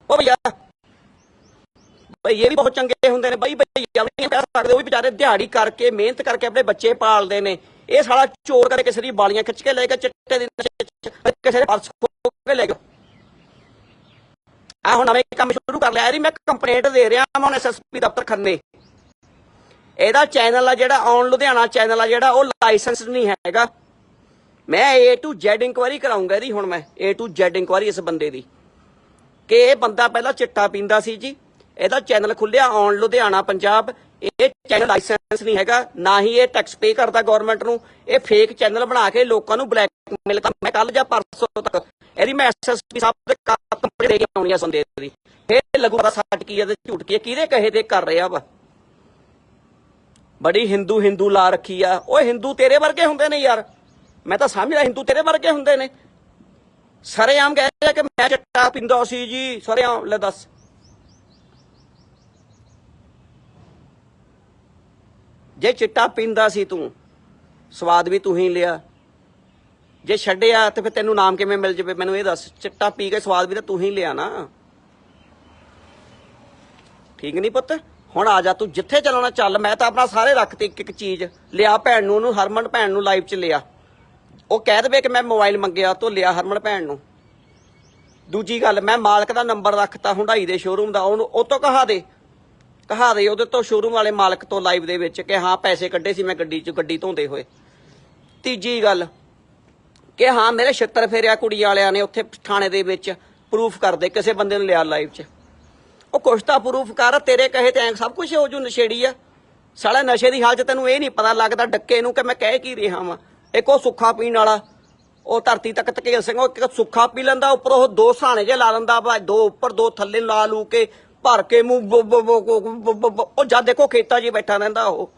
ਉਹ ਭਈਆ। ਬਈ ਵੀ ਬਹੁਤ ਚੰਗੇ ਹੁੰਦੇ ਨੇ। ਬਈ ਬਈ ਵੀ ਨਹੀਂ ਕਹਿ ਸਕਦੇ, ਉਹ ਵੀ ਵਿਚਾਰੇ ਦਿਹਾੜੀ ਕਰਕੇ, ਮਿਹਨਤ ਕਰਕੇ ਆਪਣੇ ਬੱਚੇ ਪਾਲਦੇ ਨੇ। ਇਹ ਸਾਲਾ ਚੋਰ ਕਰੇ ਕਿਸੇ ਦੀ ਬਾਲੀਆਂ ਖਿੱਚ ਕੇ ਲੈ ਕੇ ਚਿੱਟੇ ਦੇ ਕਿਸੇ ਦੇ ਪਰਸ ਖੋ ਕੇ ਲੈ ਗਿਆ। ਆ ਹੁਣ ਨਵੇਂ ਕੰਮ ਸ਼ੁਰੂ ਕਰ ਲਿਆ। ਇਹਦੀ ਮੈਂ ਕੰਪਲੇਂਟ ਦੇ ਰਿਹਾ ਮੈਂ ਹੁਣ ਐਸਐਸਪੀ ਦਫ਼ਤਰ ਖੰਨੇ ਇਹਦਾ ਚੈਨਲ ਆ ਜਿਹੜਾ ਔਨ ਲੁਧਿਆਣਾ ਚੈਨਲ ਆ ਜਿਹੜਾ, ਉਹ ਲਾਇਸੈਂਸ ਨਹੀਂ ਹੈਗਾ। ਮੈਂ A to Z ਇਨਕੁਆਇਰੀ ਕਰਾਉਂਗਾ ਇਹਦੀ ਹੁਣ ਮੈਂ। A to Z ਇਨਕੁਆਇਰੀ ਇਸ ਬੰਦੇ ਦੀ। ਕਿ ਇਹ ਬੰਦਾ ਪਹਿਲਾਂ ਚਿੱਟਾ ਪੀਂਦਾ ਸੀ ਜੀ। ਇਹਦਾ ਚੈਨਲ ਖੁੱਲਿਆ ਔਨ ਲੁਧਿਆਣਾ, ਪੰਜਾਬ। ਇਹ ਚੈਨਲ ਲਾਇਸੈਂਸ ਨਹੀਂ ਹੈਗਾ, ਨਾ ਹੀ ਇਹ ਟੈਕਸ ਪੇ ਕਰਦਾ ਗਵਰਨਮੈਂਟ ਨੂੰ। ਇਹ ਫੇਕ ਚੈਨਲ ਬਣਾ ਕੇ ਲੋਕਾਂ ਨੂੰ ਬਲੈਕਮੇਲ ਕਰ ਮੈਂ ਕੱਲ ਜਾਂ ਪਰਸੋਂ ਤੱਕ ਇਹਦੀ ਮੈਂ ਐਸਐਸਪੀ ਸਾਹਿਬ ਦੇ ਕੰਪਨੀ ਦੇ ਕੇ ਆਉਣੀ ਆ ਸੰਦੇ ਦੀ। ਫਿਰ ਲੱਗੂ ਪਤਾ ਸੱਚ ਕੀ ਹੈ ਤੇ ਝੂਠ ਕੀ ਹੈ ਕਿਹਦੇ ਕਹੇ ਤੇ ਕਰ ਰਿਹਾ ਵਾ? ਬੜੀ ਹਿੰਦੂ ਹਿੰਦੂ ਲਾ ਰੱਖੀ ਆ। ਓਏ ਹਿੰਦੂ ਤੇਰੇ ਵਰਗੇ ਹੁੰਦੇ ਨੇ ਯਾਰ। ਮੈਂ ਤਾਂ ਸਮਝਦਾ ਹਿੰਦੂ ਤੇਰੇ ਵਰਗੇ ਹੁੰਦੇ ਨੇ। ਸਰੇਆਮ ਕਹਿ ਰਿਹਾ ਕਿ ਮੈਂ ਚਿੱਟਾ ਪਿੰਦਾ ਸੀ ਜੀ, ਸਰੇਆਮ, ਲੈ ਦੱਸ। ਜੇ ਚਿੱਟਾ ਪੀਂਦਾ ਸੀ ਤੂੰ, ਸਵਾਦ ਵੀ ਤੂੰ ਹੀ ਲਿਆ। ਜੇ ਛੱਡਿਆ ਤੇ ਫਿਰ ਤੈਨੂੰ ਨਾਮ ਕਿਵੇਂ ਮਿਲ ਜਵੇ? ਮੈਨੂੰ ਇਹ ਦੱਸ, ਚਿੱਟਾ ਪੀ ਕੇ ਸਵਾਦ ਵੀ ਤਾਂ ਤੂੰ ਹੀ ਲਿਆ ਨਾ। ਠੀਕ ਨਹੀਂ ਪੁੱਤ? ਹੁਣ ਆ ਜਾ ਤੂੰ, ਜਿੱਥੇ ਚੱਲਣਾ ਚੱਲ, ਮੈਂ ਤਾਂ ਆਪਣਾ ਸਾਰੇ ਰੱਖਤੇ ਇੱਕ ਇੱਕ ਚੀਜ਼। ਲਿਆ ਭੈਣ ਨੂੰ, ਉਹਨੂੰ ਹਰਮਨ ਭੈਣ ਨੂੰ ਲਾਈਵ 'ਚ ਲਿਆ। ਉਹ ਕਹਿ ਦੇਵੇ ਕਿ ਮੈਂ ਮੋਬਾਈਲ ਮੰਗਿਆ ਤੂੰ ਲਿਆ ਹਰਮਨ ਭੈਣ ਨੂੰ। ਦੂਜੀ ਗੱਲ, ਮੈਂ ਮਾਲਕ ਦਾ ਨੰਬਰ ਰੱਖਤਾ ਹੁੰਡਾਈ ਦੇ ਸ਼ੋਰੂਮ ਦਾ, ਉਹਨੂੰ ਉਹ ਤੋਂ ਕਹਾ ਦੇ। ਕਹਾ ਦੇ ਉਹਦੇ ਤੋਂ ਸ਼ੋਰੂਮ ਵਾਲੇ ਮਾਲਕ ਤੋਂ ਲਾਈਵ ਦੇ ਵਿੱਚ ਕਿ ਹਾਂ, ਪੈਸੇ ਕੱਢੇ ਸੀ ਮੈਂ ਗੱਡੀ 'ਚ, ਗੱਡੀ ਧੋਂਦੇ ਹੋਏ। ਤੀਜੀ ਗੱਲ, ਕਿ ਹਾਂ, ਮੇਰੇ ਛਿੱਤਰ ਫੇਰਿਆ ਕੁੜੀ ਵਾਲਿਆਂ ਨੇ ਉੱਥੇ ਥਾਣੇ ਦੇ ਵਿੱਚ ਪ੍ਰੂਫ ਕਰਦੇ ਕਿਸੇ ਬੰਦੇ ਨੂੰ ਲਿਆ ਲਾਈਵ 'ਚ। ਉਹ ਕੁਛ ਤਾਂ ਪ੍ਰੂਫ ਕਰ, ਤੇਰੇ ਕਹੇ ਤੇ ਸਭ ਕੁਝ ਹੋ ਜੂ ਨਸ਼ੇੜੀ ਆ। ਸਾਲਾ ਨਸ਼ੇ ਦੀ ਹਾਲਤ ਤੈਨੂੰ ਇਹ ਨਹੀਂ ਪਤਾ ਲੱਗਦਾ, ਡੱਕੇ ਨੂੰ ਕਿ ਮੈਂ ਕਹਿ ਕੀ ਰਿਹਾ ਵਾਂ। ਇੱਕ ਉਹ ਸੁੱਖਾ ਪੀਣ ਵਾਲਾ, ਉਹ ਧਰਤੀ ਤੱਕ ਧਕੇਲ ਸਿੰਘ, ਉਹ ਇੱਕ ਸੁੱਖਾ ਪੀ ਲੈਂਦਾ, ਉੱਪਰ ਉਹ ਦੋ ਸਾਣੇ ਜੇ ਲਾ ਲੈਂਦਾ ਵਾ ਦੋ ਉੱਪਰ, ਦੋ ਥੱਲੇ ਲਾ ਲੂ ਕੇ, ਭਰ ਕੇ ਮੂੰਹ ਉਹ ਜਦ ਦੇਖੋ ਖੇਤਾਂ 'ਚ ਬੈਠਾ ਰਹਿੰਦਾ ਉਹ।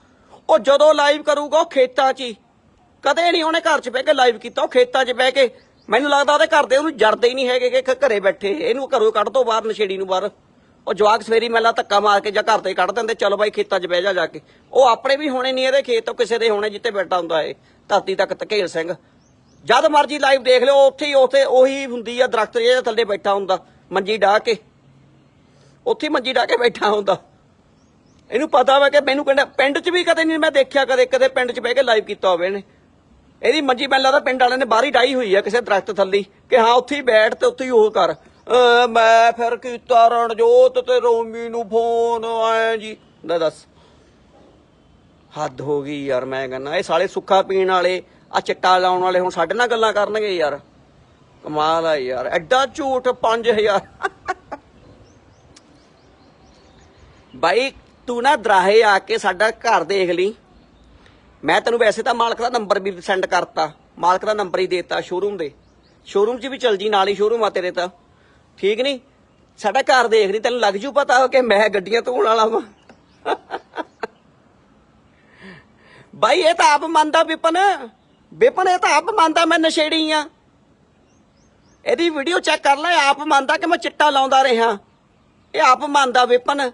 ਉਹ ਜਦੋਂ ਲਾਈਵ ਕਰੂਗਾ, ਉਹ ਖੇਤਾਂ 'ਚ ਹੀ। ਕਦੇ ਨਹੀਂ ਉਹਨੇ ਘਰ 'ਚ ਬਹਿ ਕੇ ਲਾਈਵ ਕੀਤਾ, ਉਹ ਖੇਤਾਂ 'ਚ ਬਹਿ ਕੇ। ਮੈਨੂੰ ਲੱਗਦਾ ਉਹਦੇ ਘਰ ਦੇ ਉਹਨੂੰ ਜਰਦੇ ਹੀ ਨਹੀਂ ਹੈਗੇ ਕਿ ਘਰੇ ਬੈਠੇ, ਇਹਨੂੰ ਘਰੋਂ ਕੱਢ ਦੋ ਬਾਹਰ, ਨਸ਼ੇੜੀ ਨੂੰ ਬਾਹਰ। ਉਹ ਜਵਾਕ ਸਵੇਰੀ ਮੈਲਾ ਧੱਕਾ ਮਾਰ ਕੇ ਜਾਂ ਘਰ ਤੇ ਕੱਢ ਦਿੰਦੇ, ਚਲੋ ਬਾਈ ਖੇਤਾਂ 'ਚ ਬਹਿ ਜਾ ਜਾ ਕੇ। ਉਹ ਆਪਣੇ ਵੀ ਹੋਣੇ ਨਹੀਂ ਇਹਦੇ ਖੇਤ ਤੋਂ ਕਿਸੇ ਦੇ ਹੋਣੇ ਜਿੱਤੇ ਬੈਠਾ ਹੁੰਦਾ ਏ ਧਰਤੀ ਤੱਕ ਧਕੇਲ ਸਿੰਘ। ਜਦ ਮਰਜ਼ੀ ਲਾਈਵ ਦੇਖ ਲਿਓ, ਉੱਥੇ ਹੀ ਉੱਥੇ ਉਹੀ ਹੁੰਦੀ ਆ ਦਰਖਤ ਜਿਹੇ ਥੱਲੇ ਬੈਠਾ ਹੁੰਦਾ, ਮੰਜੀ ਢਾ ਕੇ। ਉੱਥੇ ਮੰਜੀ ਢਾ ਕੇ ਬੈਠਾ ਹੁੰਦਾ। ਇਹਨੂੰ ਪਤਾ ਵਾ ਕਿ ਮੈਨੂੰ ਕਹਿੰਦਾ, ਪਿੰਡ 'ਚ ਵੀ ਕਦੇ ਨਹੀਂ ਮੈਂ ਦੇਖਿਆ, ਕਦੇ ਕਦੇ ਪਿੰਡ 'ਚ ਬਹਿ ਕੇ ਲਾਈਵ ਕੀਤਾ ਹੋਵੇ ਇਹਨੇ। ਇਹਦੀ ਮੰਜੀ ਮੈਨੂੰ ਲੱਗਦਾ ਪਿੰਡ ਵਾਲਿਆਂ ਨੇ ਬਾਹਰ ਹੀ ਡਾਈ ਹੋਈ ਆ ਕਿਸੇ ਦਰਖਤ ਥੱਲੇ, ਕਿ ਹਾਂ ਉੱਥੇ ਹੀ ਬੈਠ ਤੇ ਉੱਥੇ ਹੀ ਉਹ ਕਰ। ਮੈਂ ਫਿਰ ਕੀਤਾ ਰਣਜੋਤ ਤੇ ਰੋਮੀ ਨੂੰ ਫੋਨ ਆਇਆ ਜੀ। ਦੱਸ। ਹੱਦ ਹੋ ਗਈ ਯਾਰ, ਮੈਂ ਕਹਿੰਦਾ, ਇਹ ਸਾਲੇ ਸੁੱਖਾ ਪੀਣ ਵਾਲੇ ਆ ਚਿੱਟਾ ਲਾਉਣ ਵਾਲੇ ਹੁਣ ਸਾਡੇ ਨਾਲ ਗੱਲਾਂ ਕਰਨਗੇ ਯਾਰ। ਕਮਾਲ ਆ ਯਾਰ, ਐਡਾ ਝੂਠ 5000 ਬਾਈ, ਤੂੰ ਨਾ ਦਰਾਹੇ ਆ ਕੇ ਸਾਡਾ ਘਰ ਦੇਖ ਲਈ। ਮੈਂ ਤੈਨੂੰ ਵੈਸੇ ਤਾਂ ਮਾਲਕ ਦਾ ਨੰਬਰ ਵੀ ਸੈਂਡ ਕਰਤਾ, ਮਾਲਕ ਦਾ ਨੰਬਰ ਹੀ ਦੇਤਾ ਸ਼ੋਰੂਮ ਦੇ। ਸ਼ੋਰੂਮ 'ਚ ਵੀ ਚਲ ਜੀ, ਨਾਲ ਹੀ ਸ਼ੋਰੂਮ ਆ ਤੇਰੇ ਤਾਂ। ਠੀਕ ਨਹੀਂ ਸਾਡਾ ਘਰ ਦੇਖ ਲਈ, ਤੈਨੂੰ ਲੱਗ ਜੂ ਪਤਾ ਕਿ ਮੈਂ ਗੱਡੀਆਂ ਧੋਣ ਵਾਲਾ ਵਾਂ। ਬਾਈ, ਇਹ ਤਾਂ ਆਪ ਮੰਨਦਾ ਵਿਪਨ। ਵਿਪਨ, ਇਹ ਤਾਂ ਆਪ ਮੰਨਦਾ ਮੈਂ ਨਸ਼ੇੜੀ ਆ। ਇਹਦੀ ਵੀਡੀਓ ਚੈੱਕ ਕਰ ਲੈ, ਆਪ ਮੰਨਦਾ ਕਿ ਮੈਂ ਚਿੱਟਾ ਲਾਉਂਦਾ ਰਿਹਾ। ਇਹ ਆਪ ਮੰਨਦਾ ਵਿਪਨ।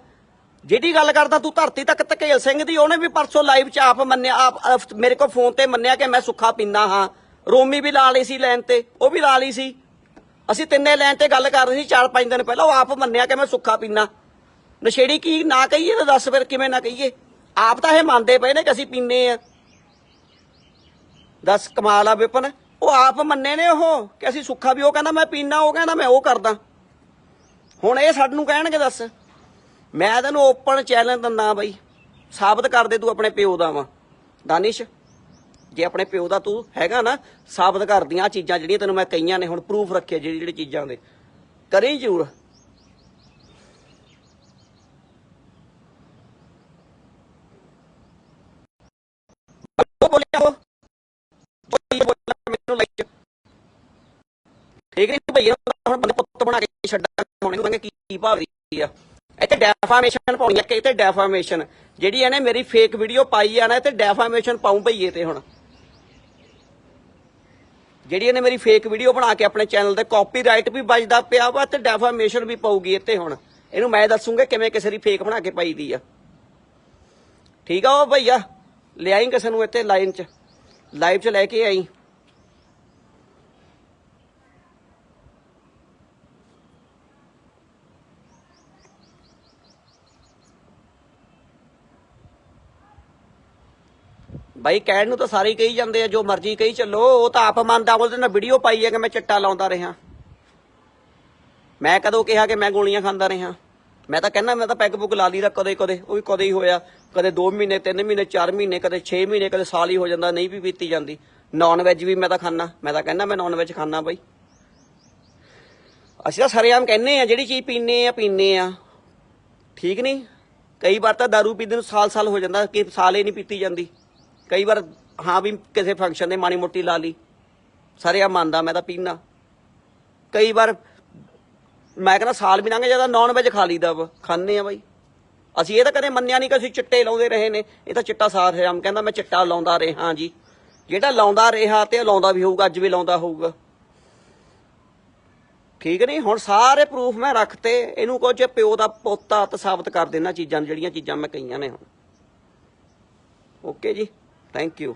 ਜਿਹੜੀ ਗੱਲ ਕਰਦਾ ਤੂੰ ਧਰਤੀ ਤੱਕ ਧਕੇਲ ਸਿੰਘ ਦੀ, ਉਹਨੇ ਵੀ ਪਰਸੋਂ ਲਾਈਵ 'ਚ ਆਪ ਮੰਨਿਆ, ਆਪ ਮੇਰੇ ਕੋਲ ਫੋਨ ਤੇ ਮੰਨਿਆ ਕਿ ਮੈਂ ਸੁੱਖਾ ਪੀਂਦਾ ਹਾਂ। ਰੋਮੀ ਵੀ ਲਾ ਲਈ ਸੀ ਲੈਣ ਤੇ, ਉਹ ਵੀ ਲਾ ਲਈ ਸੀ। ਅਸੀਂ ਤਿੰਨੇ ਲੈਣ ਤੇ ਗੱਲ ਕਰ ਰਹੇ ਸੀ 4-5 ਦਿਨ ਪਹਿਲਾਂ, ਉਹ ਆਪ ਮੰਨਿਆ ਕਿ ਮੈਂ ਸੁੱਖਾ ਪੀਂਦਾ। ਨਸ਼ੇੜੀ ਕੀ ਨਾ ਕਹੀਏ ਤਾਂ ਦੱਸ ਫਿਰ ਕਿਵੇਂ ਨਾ ਕਹੀਏ। ਆਪ ਤਾਂ ਇਹ ਮੰਨਦੇ ਪਏ ਨੇ ਕਿ ਅਸੀਂ ਪੀਨੇ ਆ ਦੱਸ ਕਮਾਲ ਆ ਵਿਪਨ, ਉਹ ਆਪ ਮੰਨੇ ਨੇ ਉਹ ਕਿ ਅਸੀਂ ਸੁੱਖਾ ਵੀ, ਉਹ ਕਹਿੰਦਾ ਮੈਂ ਪੀਣਾ ਉਹ ਕਹਿੰਦਾ ਮੈਂ ਉਹ ਕਰਦਾ। ਹੁਣ ਇਹ ਸਾਨੂੰ ਕਹਿਣਗੇ ਦੱਸ, ਮੈਂ ਤੈਨੂੰ ਓਪਨ ਚੈਲੰਜ ਦਿੰਦਾ ਬਾਈ, ਸਾਬਤ ਕਰ ਦੇ ਤੂੰ ਆਪਣੇ ਪਿਓ ਦਾ ਵਾ। ਦਾਨਿਸ਼, ਜੇ ਆਪਣੇ ਪਿਓ ਦਾ ਤੂੰ ਹੈਗਾ ਨਾ, ਸਾਬਤ ਕਰਦੀਆਂ ਚੀਜ਼ਾਂ ਜਿਹੜੀਆਂ ਤੈਨੂੰ ਮੈਂ ਕਹੀਆਂ ਨੇ, ਹੁਣ ਪ੍ਰੂਫ ਰੱਖੇ ਜਿਹੜੀ ਜਿਹੜੀ ਚੀਜ਼ਾਂ ਦੇ। ਕਰੀ ਜ਼ਰੂਰ। ਬੋਲਿਆ ਉਹ? ਜੋ ਬੋਲਿਆ, ਮੈਨੂੰ ਲਾਈਕ ਠੀਕ ਨਹੀਂ ਭਈਆ ਹੁਣ ਬੰਦੇ ਪੁੱਤ ਬਣਾ ਕੇ ਛੱਡਾਂ ਹੁਣ, ਇਹਨੂੰ ਕਹਿੰਗੇ ਕੀ ਭਾਵਦੀ ਆ। ਇੱਥੇ ਡੈਫਾਮੇਸ਼ਨ ਪਾਉਣੀ ਆ ਕਿ ਇੱਥੇ ਡੈਫਾਮੇਸ਼ਨ ਜਿਹੜੀ ਇਹਨੇ ਮੇਰੀ ਫੇਕ ਵੀਡੀਓ ਪਾਈ ਆ ਨਾ, ਇੱਥੇ ਡੈਫਾਮੇਸ਼ਨ ਪਾਉਂ ਭਈਏ ਤੇ ਹੁਣ। ਜਿਹੜੀ ਇਹਨੇ ਮੇਰੀ ਫੇਕ ਵੀਡੀਓ ਬਣਾ ਕੇ ਆਪਣੇ ਚੈਨਲ ਤੇ ਕਾਪੀਰਾਈਟ ਵੀ ਵੱਜਦਾ ਪਿਆ ਵਾ, ਤੇ ਡੈਫਾਮੇਸ਼ਨ ਵੀ ਪਾਉਗੀ ਇੱਥੇ ਹੁਣ। ਇਹਨੂੰ ਮੈਂ ਦੱਸੂਗਾ ਕਿਵੇਂ ਕਿਸੇ ਦੀ ਫੇਕ ਬਣਾ ਕੇ ਪਾਈ ਦੀ ਆ। ਠੀਕ ਆ ਉਹ ਭਈਆ? ਲਿਆਈ ਕਿਸੇ ਨੂੰ ਇੱਥੇ ਲਾਈਨ 'ਚ? ਲਾਈਵ 'ਚ ਲੈ ਕੇ ਆਈ। ਬਾਈ, ਕਹਿਣ ਨੂੰ ਤਾਂ ਸਾਰੇ ਕਹੀ ਜਾਂਦੇ ਆ, ਜੋ ਮਰਜ਼ੀ ਕਹੀ ਚੱਲੋ। ਉਹ ਤਾਂ ਆਪ ਮੰਨਦਾ, ਉਹਦੇ ਨਾਲ ਵੀਡੀਓ ਪਾਈ ਹੈ ਕਿ ਮੈਂ ਚਿੱਟਾ ਲਾਉਂਦਾ ਰਿਹਾ। ਮੈਂ ਕਦੋਂ ਕਿਹਾ ਕਿ ਮੈਂ ਗੋਲੀਆਂ ਖਾਂਦਾ ਰਿਹਾ। ਮੈਂ ਤਾਂ ਕਹਿੰਦਾ, ਮੈਂ ਤਾਂ ਪੈਗ ਪੁਗ ਲਾ ਲਈਦਾ ਕਦੇ ਕਦੇ। ਉਹ ਵੀ ਕਦੇ ਹੀ ਹੋਇਆ। ਕਦੇ 2 ਮਹੀਨੇ 3 ਮਹੀਨੇ 4 ਮਹੀਨੇ, ਕਦੇ 6 ਮਹੀਨੇ, ਕਦੇ ਸਾਲ ਹੀ ਹੋ ਜਾਂਦਾ, ਨਹੀਂ ਵੀ ਪੀਤੀ ਜਾਂਦੀ। ਨਾਨ ਵੈਜ ਵੀ ਮੈਂ ਤਾਂ ਖਾਣਾ ਮੈਂ ਤਾਂ ਕਹਿੰਦਾ, ਮੈਂ ਨਾਨ ਵੈਜ ਖਾਣਾ ਬਾਈ। ਅਸੀਂ ਤਾਂ ਸਰੇਆਮ ਕਹਿੰਨੇ ਆ, ਜਿਹੜੀ ਚੀਜ਼ ਪੀਨੇ ਆ ਪੀਨੇ ਆ। ਠੀਕ ਨਹੀਂ? ਕਈ ਵਾਰ ਤਾਂ दारू ਪੀਂਦੇ ਨੂੰ ਸਾਲ ਸਾਲ ਹੋ ਜਾਂਦਾ, ਕਿ ਸਾਲ ਹੀ ਨਹੀਂ ਪੀਤੀ ਜਾਂਦੀ। ਕਈ ਵਾਰ, ਹਾਂ ਵੀ ਕਿਸੇ ਫੰਕਸ਼ਨ ਦੇ ਮਾੜੀ ਮੋਟੀ ਲਾ ਲਈ। ਸਾਰੇ ਆ ਮੰਨਦਾ, ਮੈਂ ਤਾਂ ਪੀਣਾ ਕਈ ਵਾਰ ਮੈਂ ਕਹਿੰਦਾ ਸਾਲ ਵੀ ਲੰਘ ਜਾਂਦਾ ਨਾਨ ਵੈਜ ਖਾ ਲਈਦਾ ਵਾ, ਖਾਂਦੇ ਆ ਬਾਈ। ਅਸੀਂ ਇਹ ਤਾਂ ਕਦੇ ਮੰਨਿਆ ਨਹੀਂ ਕਿ ਅਸੀਂ ਚਿੱਟੇ ਲਾਉਂਦੇ ਰਹੇ ਨੇ, ਇਹ ਤਾਂ ਚਿੱਟਾ ਸਾਥ ਹੈ ਕਹਿੰਦਾ ਮੈਂ ਚਿੱਟਾ ਲਾਉਂਦਾ ਰਿਹਾ ਜੀ। ਜਿਹੜਾ ਲਾਉਂਦਾ ਰਿਹਾ ਤੇ ਲਾਉਂਦਾ ਵੀ ਹੋਊਗਾ, ਅੱਜ ਵੀ ਲਾਉਂਦਾ ਹੋਊਗਾ। ਠੀਕ ਨਹੀਂ, ਹੁਣ ਸਾਰੇ ਪ੍ਰੂਫ ਮੈਂ ਰੱਖਤੇ, ਇਹਨੂੰ ਕੁਝ ਪਿਓ ਦਾ ਪੋਤਾ ਤਾਂ ਸਾਬਤ ਕਰ ਦੇਣਾ ਚੀਜ਼ਾਂ, ਜਿਹੜੀਆਂ ਚੀਜ਼ਾਂ ਮੈਂ ਕਹੀਆਂ ਨੇ ਹੁਣ। ਓਕੇ ਜੀ ਥੈਂਕ ਯੂ